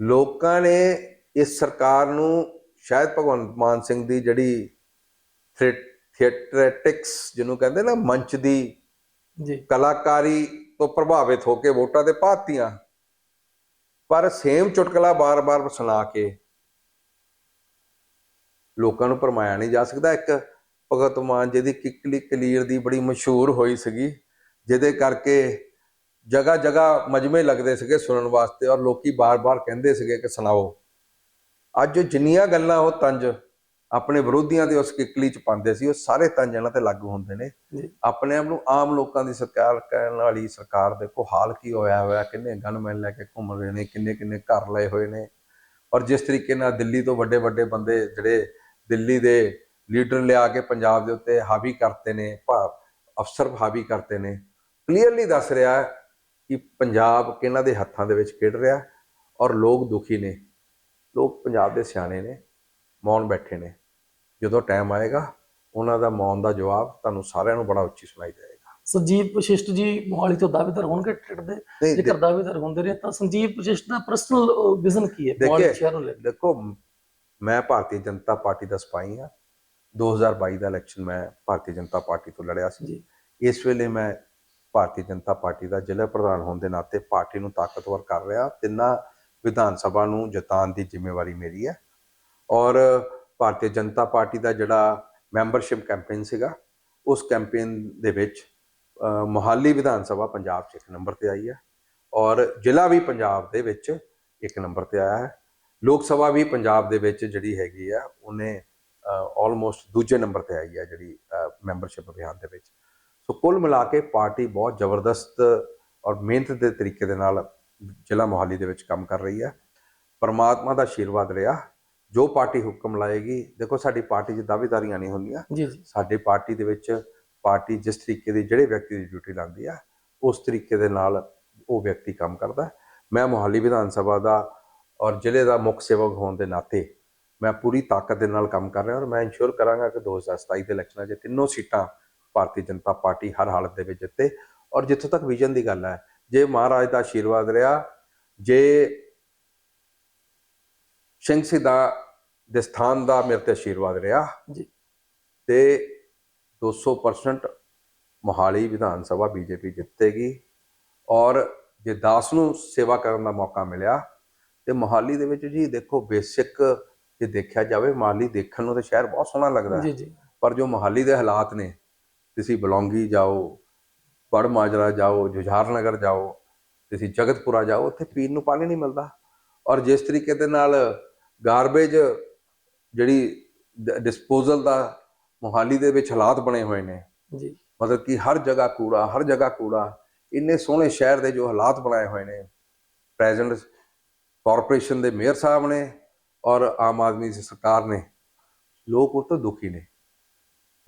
ਲੋਕਾਂ ਨੇ ਇਸ ਸਰਕਾਰ ਨੂੰ ਸ਼ਾਇਦ ਭਗਵੰਤ ਮਾਨ ਸਿੰਘ ਦੀ ਜਿਹੜੀ ਥੀਏਟਰੈਟਿਕਸ ਜਿਹਨੂੰ ਕਹਿੰਦੇ ਨਾ ਮੰਚ ਦੀ ਜੀ। ਕਲਾਕਾਰੀ ਤੋਂ ਪ੍ਰਭਾਵਿਤ ਹੋ ਕੇ ਵੋਟਾਂ ਤੇ ਪਾਤੀਆਂ। ਪਰ ਸੇਮ ਚੁਟਕਲਾ ਬਾਰ-ਬਾਰ ਸੁਣਾ ਕੇ ਲੋਕਾਂ ਨੂੰ ਭਰਮਾਇਆ ਨਹੀਂ ਜਾ ਸਕਦਾ। ਇੱਕ ਭਗਤ ਮਾਨ ਜੀ ਦੀ ਕਿੱਕਲੀ ਕਲੀਰ ਦੀ ਬੜੀ ਮਸ਼ਹੂਰ ਹੋਈ ਸੀਗੀ ਜਿਹਦੇ ਕਰਕੇ ਜਗ੍ਹਾ ਜਗ੍ਹਾ ਮਜਮੇ ਲੱਗਦੇ ਸੀਗੇ ਸੁਣਨ ਵਾਸਤੇ ਔਰ ਲੋਕੀ ਬਾਰ-ਬਾਰ ਕਹਿੰਦੇ ਸੀਗੇ ਕਿ ਸੁਣਾਓ। ਅੱਜ ਜਿੰਨੀਆਂ ਗੱਲਾਂ ਉਹ ਤੰਜ ਆਪਣੇ ਵਿਰੋਧੀਆਂ ਦੇ ਉਸ ਕਿੱਕਲੀ ਚ ਪਾਉਂਦੇ ਸੀ ਉਹ ਸਾਰੇ ਤੰਜ ਇਹਨਾਂ ਤੇ ਲਾਗੂ ਹੁੰਦੇ ਨੇ। ਆਪਣੇ ਆਪ ਨੂੰ ਆਮ ਲੋਕਾਂ ਦੀ ਸਰਕਾਰ ਕਹਿਣ ਵਾਲੀ ਸਰਕਾਰ ਦੇਖੋ ਹਾਲ ਕੀ ਹੋਇਆ ਹੋਇਆ ਕਿੰਨੇ ਗਨਮੈਨ ਲੈ ਕੇ ਘੁੰਮ ਰਹੇ ਨੇ ਕਿੰਨੇ ਕਿੰਨੇ ਘਰ ਲਏ ਹੋਏ ਨੇ। ਔਰ ਜਿਸ ਤਰੀਕੇ ਨਾਲ ਦਿੱਲੀ ਤੋਂ ਵੱਡੇ ਵੱਡੇ ਬੰਦੇ ਜਿਹੜੇ ਦਿੱਲੀ ਦੇ ਲੀਡਰ ਲਿਆ ਕੇ ਪੰਜਾਬ ਦੇ ਉੱਤੇ ਹਾਵੀ ਕਰਤੇ ਨੇ ਭਾਵ ਅਫਸਰ ਹਾਵੀ ਕਰਤੇ ਨੇ ਕਲੀਅਰਲੀ ਦੱਸ ਰਿਹਾ ਕਿ ਪੰਜਾਬ ਕਿਹਨਾਂ ਦੇ ਹੱਥਾਂ ਦੇ ਵਿੱਚ ਖੇਡ ਰਿਹਾ ਔਰ ਲੋਕ ਦੁਖੀ ਨੇ। ਲੋਕ ਪੰਜਾਬ ਦੇ ਸਿਆਣੇ ਨੇ ਮੌਨ ਬੈਠੇ ਨੇ। ਜਦੋਂ ਟਾਈਮ ਆਏਗਾ ਉਹਨਾਂ ਦਾ ਮੌਨ ਦਾ ਜਵਾਬ ਤੁਹਾਨੂੰ ਸਾਰਿਆਂ ਨੂੰ ਬੜਾ ਉੱਚੀ ਸੁਣਾਈ ਦੇਗਾ ਸੰਜੀਵ ਵਸ਼ਿਸ਼ਟ ਜੀ ਮੋਹਾਲੀ ਤੋਂ ਦਾਅਵੇਦਾਰ ਹੋਣਗੇ ਟਿਕਟ ਦੇ ਜੇਕਰ ਦਾਅਵੇਦਾਰ ਹੁੰਦੇ ਰਹੇ ਤਾਂ ਸੰਜੀਵ ਵਸ਼ਿਸ਼ਟ ਦਾ ਪਰਸਨਲ ਵਿਜ਼ਨ ਕੀ ਹੈ? ਮੋਹਾਲੀ ਸ਼ਹਿਰ ਨੂੰ ਲੈ ਦੇਖੋ ਮੈਂ ਭਾਰਤੀ ਜਨਤਾ ਪਾਰਟੀ ਦਾ ਸਿਪਾਹੀ ਹਾਂ। 2022 ਦਾ ਇਲੈਕਸ਼ਨ ਮੈਂ ਭਾਰਤੀ ਜਨਤਾ ਪਾਰਟੀ ਤੋਂ ਲੜਿਆ ਸੀ। ਜੀ। ਇਸ ਵੇਲੇ ਮੈਂ ਭਾਰਤੀ ਜਨਤਾ ਪਾਰਟੀ ਦਾ ਜ਼ਿਲ੍ਹਾ ਪ੍ਰਧਾਨ ਹੋਣ ਦੇ ਨਾਤੇ ਪਾਰਟੀ ਨੂੰ ਤਾਕਤਵਰ ਕਰ ਰਿਹਾ। ਤਿੰਨਾਂ ਵਿਧਾਨ ਸਭਾ ਨੂੰ ਜਿਤਾਉਣ ਦੀ ਜ਼ਿੰਮੇਵਾਰੀ ਮੇਰੀ ਹੈ। ਔਰ ਭਾਰਤੀ ਜਨਤਾ ਪਾਰਟੀ ਦਾ ਜਿਹੜਾ ਮੈਂਬਰਸ਼ਿਪ ਕੈਂਪੇਨ ਸੀਗਾ ਉਸ ਕੈਂਪੇਨ ਦੇ ਵਿੱਚ ਅ, ਮੋਹਾਲੀ ਵਿਧਾਨ ਸਭਾ ਪੰਜਾਬ 'ਚ ਇੱਕ ਨੰਬਰ ਤੇ ਆਈ ਹੈ ਔਰ ਜ਼ਿਲ੍ਹਾ ਵੀ ਪੰਜਾਬ ਦੇ ਵਿੱਚ ਇੱਕ ਨੰਬਰ ਤੇ ਆਇਆ ਹੈ। ਲੋਕ ਸਭਾ ਵੀ ਪੰਜਾਬ ਦੇ ਵਿੱਚ ਜਿਹੜੀ ਹੈਗੀ ਆ ਉਹਨੇ ਆਲਮੋਸਟ ਦੂਜੇ ਨੰਬਰ ਤੇ ਆਈ ਹੈ ਜਿਹੜੀ ਮੈਂਬਰਸ਼ਿਪ ਅਭਿਆਨ ਦੇ ਵਿੱਚ। ਸੋ ਕੁੱਲ ਮਿਲਾ ਕੇ ਪਾਰਟੀ ਬਹੁਤ ਜ਼ਬਰਦਸਤ ਔਰ ਮਿਹਨਤ ਦੇ ਤਰੀਕੇ ਦੇ ਨਾਲ ਜ਼ਿਲ੍ਹਾ ਮੋਹਾਲੀ ਦੇ ਵਿੱਚ ਕੰਮ ਕਰ ਰਹੀ ਹੈ। ਪਰਮਾਤਮਾ ਦਾ ਆਸ਼ੀਰਵਾਦ ਰਿਹਾ। ਜੋ ਪਾਰਟੀ ਹੁਕਮ ਲਾਏਗੀ ਦੇਖੋ ਸਾਡੀ ਪਾਰਟੀ 'ਚ ਦਾਅਵੇਦਾਰੀਆਂ ਨਹੀਂ ਹੁੰਦੀਆਂ। ਜੀ ਜੀ। ਸਾਡੀ ਪਾਰਟੀ ਦੇ ਵਿੱਚ ਪਾਰਟੀ ਜਿਸ ਤਰੀਕੇ ਦੀ ਜਿਹੜੇ ਵਿਅਕਤੀ ਦੀ ਡਿਊਟੀ ਲਾਉਂਦੀ ਆ ਉਸ ਤਰੀਕੇ ਦੇ ਨਾਲ ਉਹ ਵਿਅਕਤੀ ਕੰਮ ਕਰਦਾ। ਮੈਂ ਮੋਹਾਲੀ ਵਿਧਾਨ ਸਭਾ ਦਾ ਔਰ ਜ਼ਿਲ੍ਹੇ ਦਾ ਮੁੱਖ ਸੇਵਕ ਹੋਣ ਦੇ ਨਾਤੇ ਮੈਂ ਪੂਰੀ ਤਾਕਤ ਦੇ ਨਾਲ ਕੰਮ ਕਰ ਰਿਹਾ ਔਰ ਮੈਂ ਇਨਸ਼ੋਰ ਕਰਾਂਗਾ ਕਿ 2027 ਦੇ ਇਲੈਕਸ਼ਨਾਂ 'ਚ ਤਿੰਨੋਂ ਸੀਟਾਂ ਭਾਰਤੀ ਜਨਤਾ ਪਾਰਟੀ ਹਰ ਹਾਲਤ ਦੇ ਵਿੱਚ ਜਿੱਤੇ। ਔਰ ਜਿੱਥੋਂ ਤੱਕ ਵਿਜ਼ਨ ਦੀ ਗੱਲ ਹੈ ਜੇ ਮਹਾਰਾਜ ਦਾ ਆਸ਼ੀਰਵਾਦ ਰਿਹਾ ਜੇ ਸਿੰਘ ਸਿੱਧਾ ਦੇ ਸਥਾਨ ਦਾ ਮੇਰੇ ਤੇ ਆਸ਼ੀਰਵਾਦ ਰਿਹਾ ਜੀ। ਤੇ 200% ਮੋਹਾਲੀ ਵਿਧਾਨ ਸਭਾ ਬੀਜੇਪੀ ਜਿੱਤੇਗੀ ਔਰ ਜੇ ਦਾਸ ਨੂੰ ਸੇਵਾ ਕਰਨ ਦਾ ਮੌਕਾ ਮਿਲਿਆ ਤੇ ਮੋਹਾਲੀ ਦੇ ਵਿੱਚ ਜੀ ਦੇਖੋ ਬੇਸਿਕ ਜੇ ਦੇਖਿਆ ਜਾਵੇ ਮੋਹਾਲੀ ਦੇਖਣ ਨੂੰ ਤਾਂ ਸ਼ਹਿਰ ਬਹੁਤ ਸੋਹਣਾ ਲੱਗਦਾ ਹੈ। ਜੀ ਜੀ। ਪਰ ਜੋ ਮੋਹਾਲੀ ਦੇ ਹਾਲਾਤ ਨੇ ਤੁਸੀਂ ਬਲੌਂਗੀ ਜਾਓ ਬੜ ਮਾਜਰਾ ਜਾਓ ਜੁਝਾਰ ਨਗਰ ਜਾਓ ਤੁਸੀਂ ਜਗਤਪੁਰਾ ਜਾਓ ਉੱਥੇ ਪੀਣ ਨੂੰ ਪਾਣੀ ਨਹੀਂ ਮਿਲਦਾ। ਔਰ ਜਿਸ ਤਰੀਕੇ ਦੇ ਨਾਲ ਗਾਰਬੇਜ ਜਿਹੜੀ ਡਿਸਪੋਜ਼ਲ ਦਾ ਮੋਹਾਲੀ ਦੇ ਵਿੱਚ ਹਾਲਾਤ ਬਣੇ ਹੋਏ ਨੇ। ਜੀ। ਮਤਲਬ ਕਿ ਹਰ ਜਗ੍ਹਾ ਕੂੜਾ ਹਰ ਜਗ੍ਹਾ ਕੂੜਾ ਇੰਨੇ ਸੋਹਣੇ ਸ਼ਹਿਰ ਦੇ ਜੋ ਹਾਲਾਤ ਬਣਾਏ ਹੋਏ ਨੇ। ਪ੍ਰੈਜ਼ੈਂਟ ਕਾਰਪੋਰੇਸ਼ਨ ਦੇ ਮੇਅਰ ਸਾਹਿਬ ਨੇ ਔਰ ਆਮ ਆਦਮੀ ਦੀ ਸਰਕਾਰ ਨੇ। ਲੋਕ ਉਹ ਤੋਂ ਦੁਖੀ ਨੇ।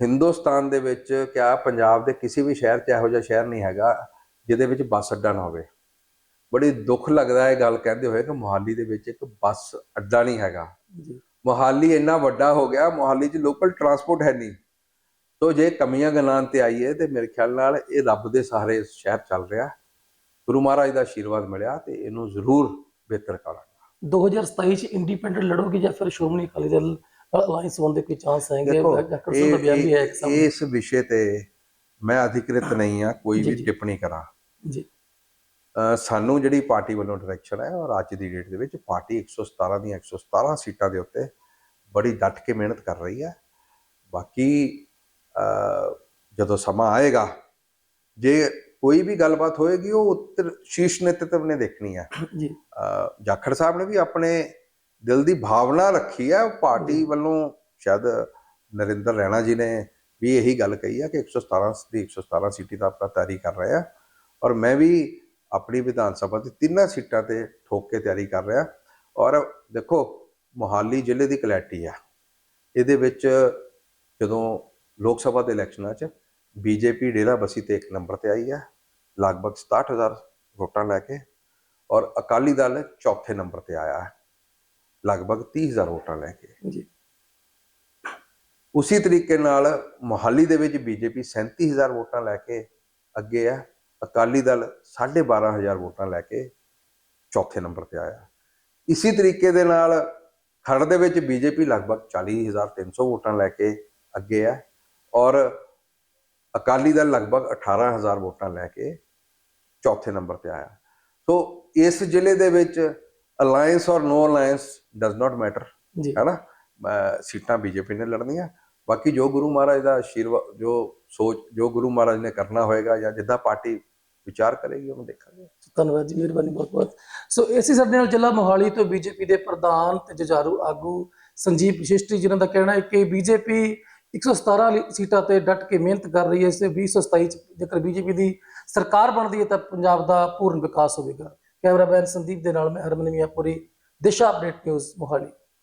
ਹਿੰਦੁਸਤਾਨ ਦੇ ਵਿੱਚ ਕਿਆ ਪੰਜਾਬ ਦੇ ਕਿਸੇ ਵੀ ਸ਼ਹਿਰ 'ਚ ਇਹੋ ਜਿਹਾ ਸ਼ਹਿਰ ਨਹੀਂ ਹੈਗਾ ਜਿਹਦੇ ਵਿੱਚ ਬੱਸ ਅੱਡਾ ਨਾ ਹੋਵੇ। ਬੜੀ ਦੁੱਖ ਲੱਗਦਾ ਹੈ ਗੱਲ ਕਹਿੰਦੇ ਹੋਏ ਕਿ ਮੁਹਾਲੀ ਦੇ ਵਿੱਚ ਇੱਕ ਬੱਸ ਅੱਡਾ ਨਹੀਂ ਹੈਗਾ। ਜੀ। ਮੁਹਾਲੀ ਇੰਨਾ ਵੱਡਾ ਹੋ ਗਿਆ ਮੁਹਾਲੀ 'ਚ ਲੋਕਲ ਟਰਾਂਸਪੋਰਟ ਹੈ ਨਹੀਂ। ਤੋ ਜੇ ਕਮੀਆਂ ਗਨਾਨ ਤੇ ਆਈਏ ਤੇ ਮੇਰੇ ਖਿਆਲ ਨਾਲ ਇਹ ਰੱਬ ਦੇ ਸਹਾਰੇ ਸ਼ਹਿਰ ਚੱਲ ਰਿਹਾ। ਗੁਰੂ ਮਹਾਰਾਜ ਦਾ ਆਸ਼ੀਰਵਾਦ ਮਿਲਿਆ ਤੇ ਇਹਨੂੰ ਜ਼ਰੂਰ ਬਿਹਤਰ ਕਰਾਂਗੇ। 2027 ਚ ਇੰਡੀਪੈਂਡੈਂਟ ਲੜੋਗੇ ਜਾਂ ਫਿਰ ਸ਼੍ਰੋਮਣੀ ਅਕਾਲੀ ਦਲ ਅਲਾਈਅੰਸ ਹੋਣ ਦੇ ਕੋਈ ਚਾਂਸ ਹੈਗੇ ਡਾਕਟਰ ਸਾਹਿਬ ਦਾ ਬਿਆਨ ਵੀ ਹੈ ਇੱਕ ਸਾਹਮਣੇ। ਇਸ ਵਿਸ਼ੇ ਤੇ ਮੈਂ ਅਧਿਕ੍ਰਿਤ ਨਹੀਂ ਆ ਕੋਈ ਵੀ। ਟਿੱਪਣੀ ਕਰਾਂ। ਜੀ। ਸਾਨੂੰ ਜਿਹੜੀ ਪਾਰਟੀ ਵੱਲੋਂ ਡਾਇਰੈਕਸ਼ਨ ਹੈ ਔਰ ਅੱਜ ਦੀ ਡੇਟ ਦੇ ਵਿੱਚ ਪਾਰਟੀ 117 ਦੀਆਂ 117 ਸੀਟਾਂ ਦੇ ਉੱਤੇ ਬੜੀ ਡਟ ਕੇ ਮਿਹਨਤ ਕਰ ਰਹੀ ਹੈ। ਬਾਕੀ ਜਦੋਂ ਸਮਾਂ ਆਏਗਾ ਜੇ ਕੋਈ ਵੀ ਗੱਲਬਾਤ ਹੋਏਗੀ ਉਹ ਉੱਤਰ ਸ਼ੀਸ਼ ਨੇਤਰਤਵ ਨੇ ਦੇਖਣੀ ਹੈ। ਜੀ। ਜਾਖੜ ਸਾਹਿਬ ਨੇ ਵੀ ਆਪਣੇ ਦਿਲ ਦੀ ਭਾਵਨਾ ਰੱਖੀ ਹੈ ਪਾਰਟੀ। ਵੱਲੋਂ ਸ਼ਾਇਦ ਨਰਿੰਦਰ ਰੈਣਾ ਜੀ ਨੇ ਵੀ ਇਹੀ ਗੱਲ ਕਹੀ ਹੈ ਕਿ 117 ਦੀ 117 ਸੀਟੀ ਦਾ ਆਪਣਾ ਤਿਆਰੀ ਕਰ ਰਹੇ ਆ ਔਰ ਮੈਂ ਵੀ ਆਪਣੀ ਵਿਧਾਨ ਸਭਾ ਦੀ ਤਿੰਨਾਂ ਸੀਟਾਂ ਤੇ ਠੋਕ ਕੇ ਤਿਆਰੀ ਕਰ ਰਿਹਾ ਔਰ ਦੇਖੋ ਮੋਹਾਲੀ ਜ਼ਿਲ੍ਹੇ ਦੀ ਕਲੈਟੀ ਆ ਇਹਦੇ ਵਿੱਚ ਜਦੋਂ ਲੋਕ ਸਭਾ ਦੇ ਇਲੈਕਸ਼ਨਾਂ 'ਚ ਬੀਜੇਪੀ ਡੇਰਾ ਬਸੀ ਤੇ ਇੱਕ ਨੰਬਰ ਤੇ ਆਈ ਹੈ ਲਗਭਗ 67000 ਵੋਟਾਂ ਲੈ ਕੇ ਔਰ ਅਕਾਲੀ ਦਲ ਚੌਥੇ ਨੰਬਰ ਤੇ ਆਇਆ ਹੈ ਲਗਭਗ 30000 ਵੋਟਾਂ ਲੈ ਕੇ। ਜੀ। ਉਸੇ ਤਰੀਕੇ ਨਾਲ ਮੋਹਾਲੀ ਦੇ ਵਿੱਚ ਬੀਜੇਪੀ 37000 ਵੋਟਾਂ ਲੈ ਕੇ ਅੱਗੇ ਹੈ ਅਕਾਲੀ ਦਲ 12500 ਵੋਟਾਂ ਲੈ ਕੇ ਚੌਥੇ ਨੰਬਰ ਤੇ ਆਇਆ। ਇਸੇ ਤਰੀਕੇ ਦੇ ਨਾਲ ਖਰੜ ਦੇ ਵਿੱਚ ਬੀਜੇਪੀ ਲਗਭਗ 40300 ਵੋਟਾਂ ਲੈ ਕੇ ਅੱਗੇ ਹੈ ਔਰ ਅਕਾਲੀ ਦਲ ਲਗਭਗ 18000 ਵੋਟਾਂ ਲੈ ਕੇ ਚੌਥੇ ਨੰਬਰ ਤੇ ਆਇਆ। ਸੋ ਇਸ ਜ਼ਿਲ੍ਹੇ ਦੇ ਵਿੱਚ alliance or no alliance does not matter ਜੀ ਹੈ ਨਾ ਅਹ ਸੀਟਾਂ ਬੀਜੇਪੀ ਨੇ ਲੜਨੀਆਂ ਬਾਕੀ ਜੋ ਗੁਰੂ ਮਹਾਰਾਜ ਦਾ ਆਸ਼ੀਰਵਾਦ ਜੋ ਸੋਚ ਜੋ ਗੁਰੂ ਮਹਾਰਾਜ ਨੇ ਕਰਨਾ ਹੋਏਗਾ ਜਾਂ ਜਿੱਦਾਂ ਪਾਰਟੀ ਵਿਚਾਰ ਕਰੇਗੀ ਉਹਨੂੰ ਦੇਖਾਂਗੇ ਧੰਨਵਾਦ ਜੀ ਮਿਹਰਬਾਨੀ ਬਹੁਤ ਬਹੁਤ ਸੋ ਇਸੇ ਸਾਡੇ ਨਾਲ ਜ਼ਿਲ੍ਹਾ ਮੋਹਾਲੀ ਤੋਂ ਬੀਜੇਪੀ ਦੇ ਪ੍ਰਧਾਨ ਤੇ ਜੁਝਾਰੂ ਆਗੂ ਸੰਜੀਵ ਵਿਸ਼ਿਸ਼ਟੀ ਜਿਨ੍ਹਾਂ ਦਾ ਕਹਿਣਾ ਹੈ ਕਿ ਬੀਜੇਪੀ 117 ਲਈ ਸੀਟਾਂ ਤੇ ਡਟ ਕੇ ਮਿਹਨਤ ਕਰ ਰਹੀ ਹੈ ਇਸ 2027 ਚ ਜੇਕਰ ਬੀਜੇਪੀ ਦੀ ਸਰਕਾਰ ਬਣਦੀ ਹੈ ਤਾਂ ਪੰਜਾਬ ਦਾ ਪੂਰਨ ਵਿਕਾਸ ਹੋਵੇਗਾ ਕੈਮਰਾਮੈਨ ਸੰਦੀਪ ਦੇ ਨਾਲ ਮੈਂ ਹਰਮਨ ਮੀਆਂਪੁਰੀ ਦਿਸ਼ਾ ਅਪਡੇਟ ਨਿਊਜ਼ ਮੋਹਾਲੀ।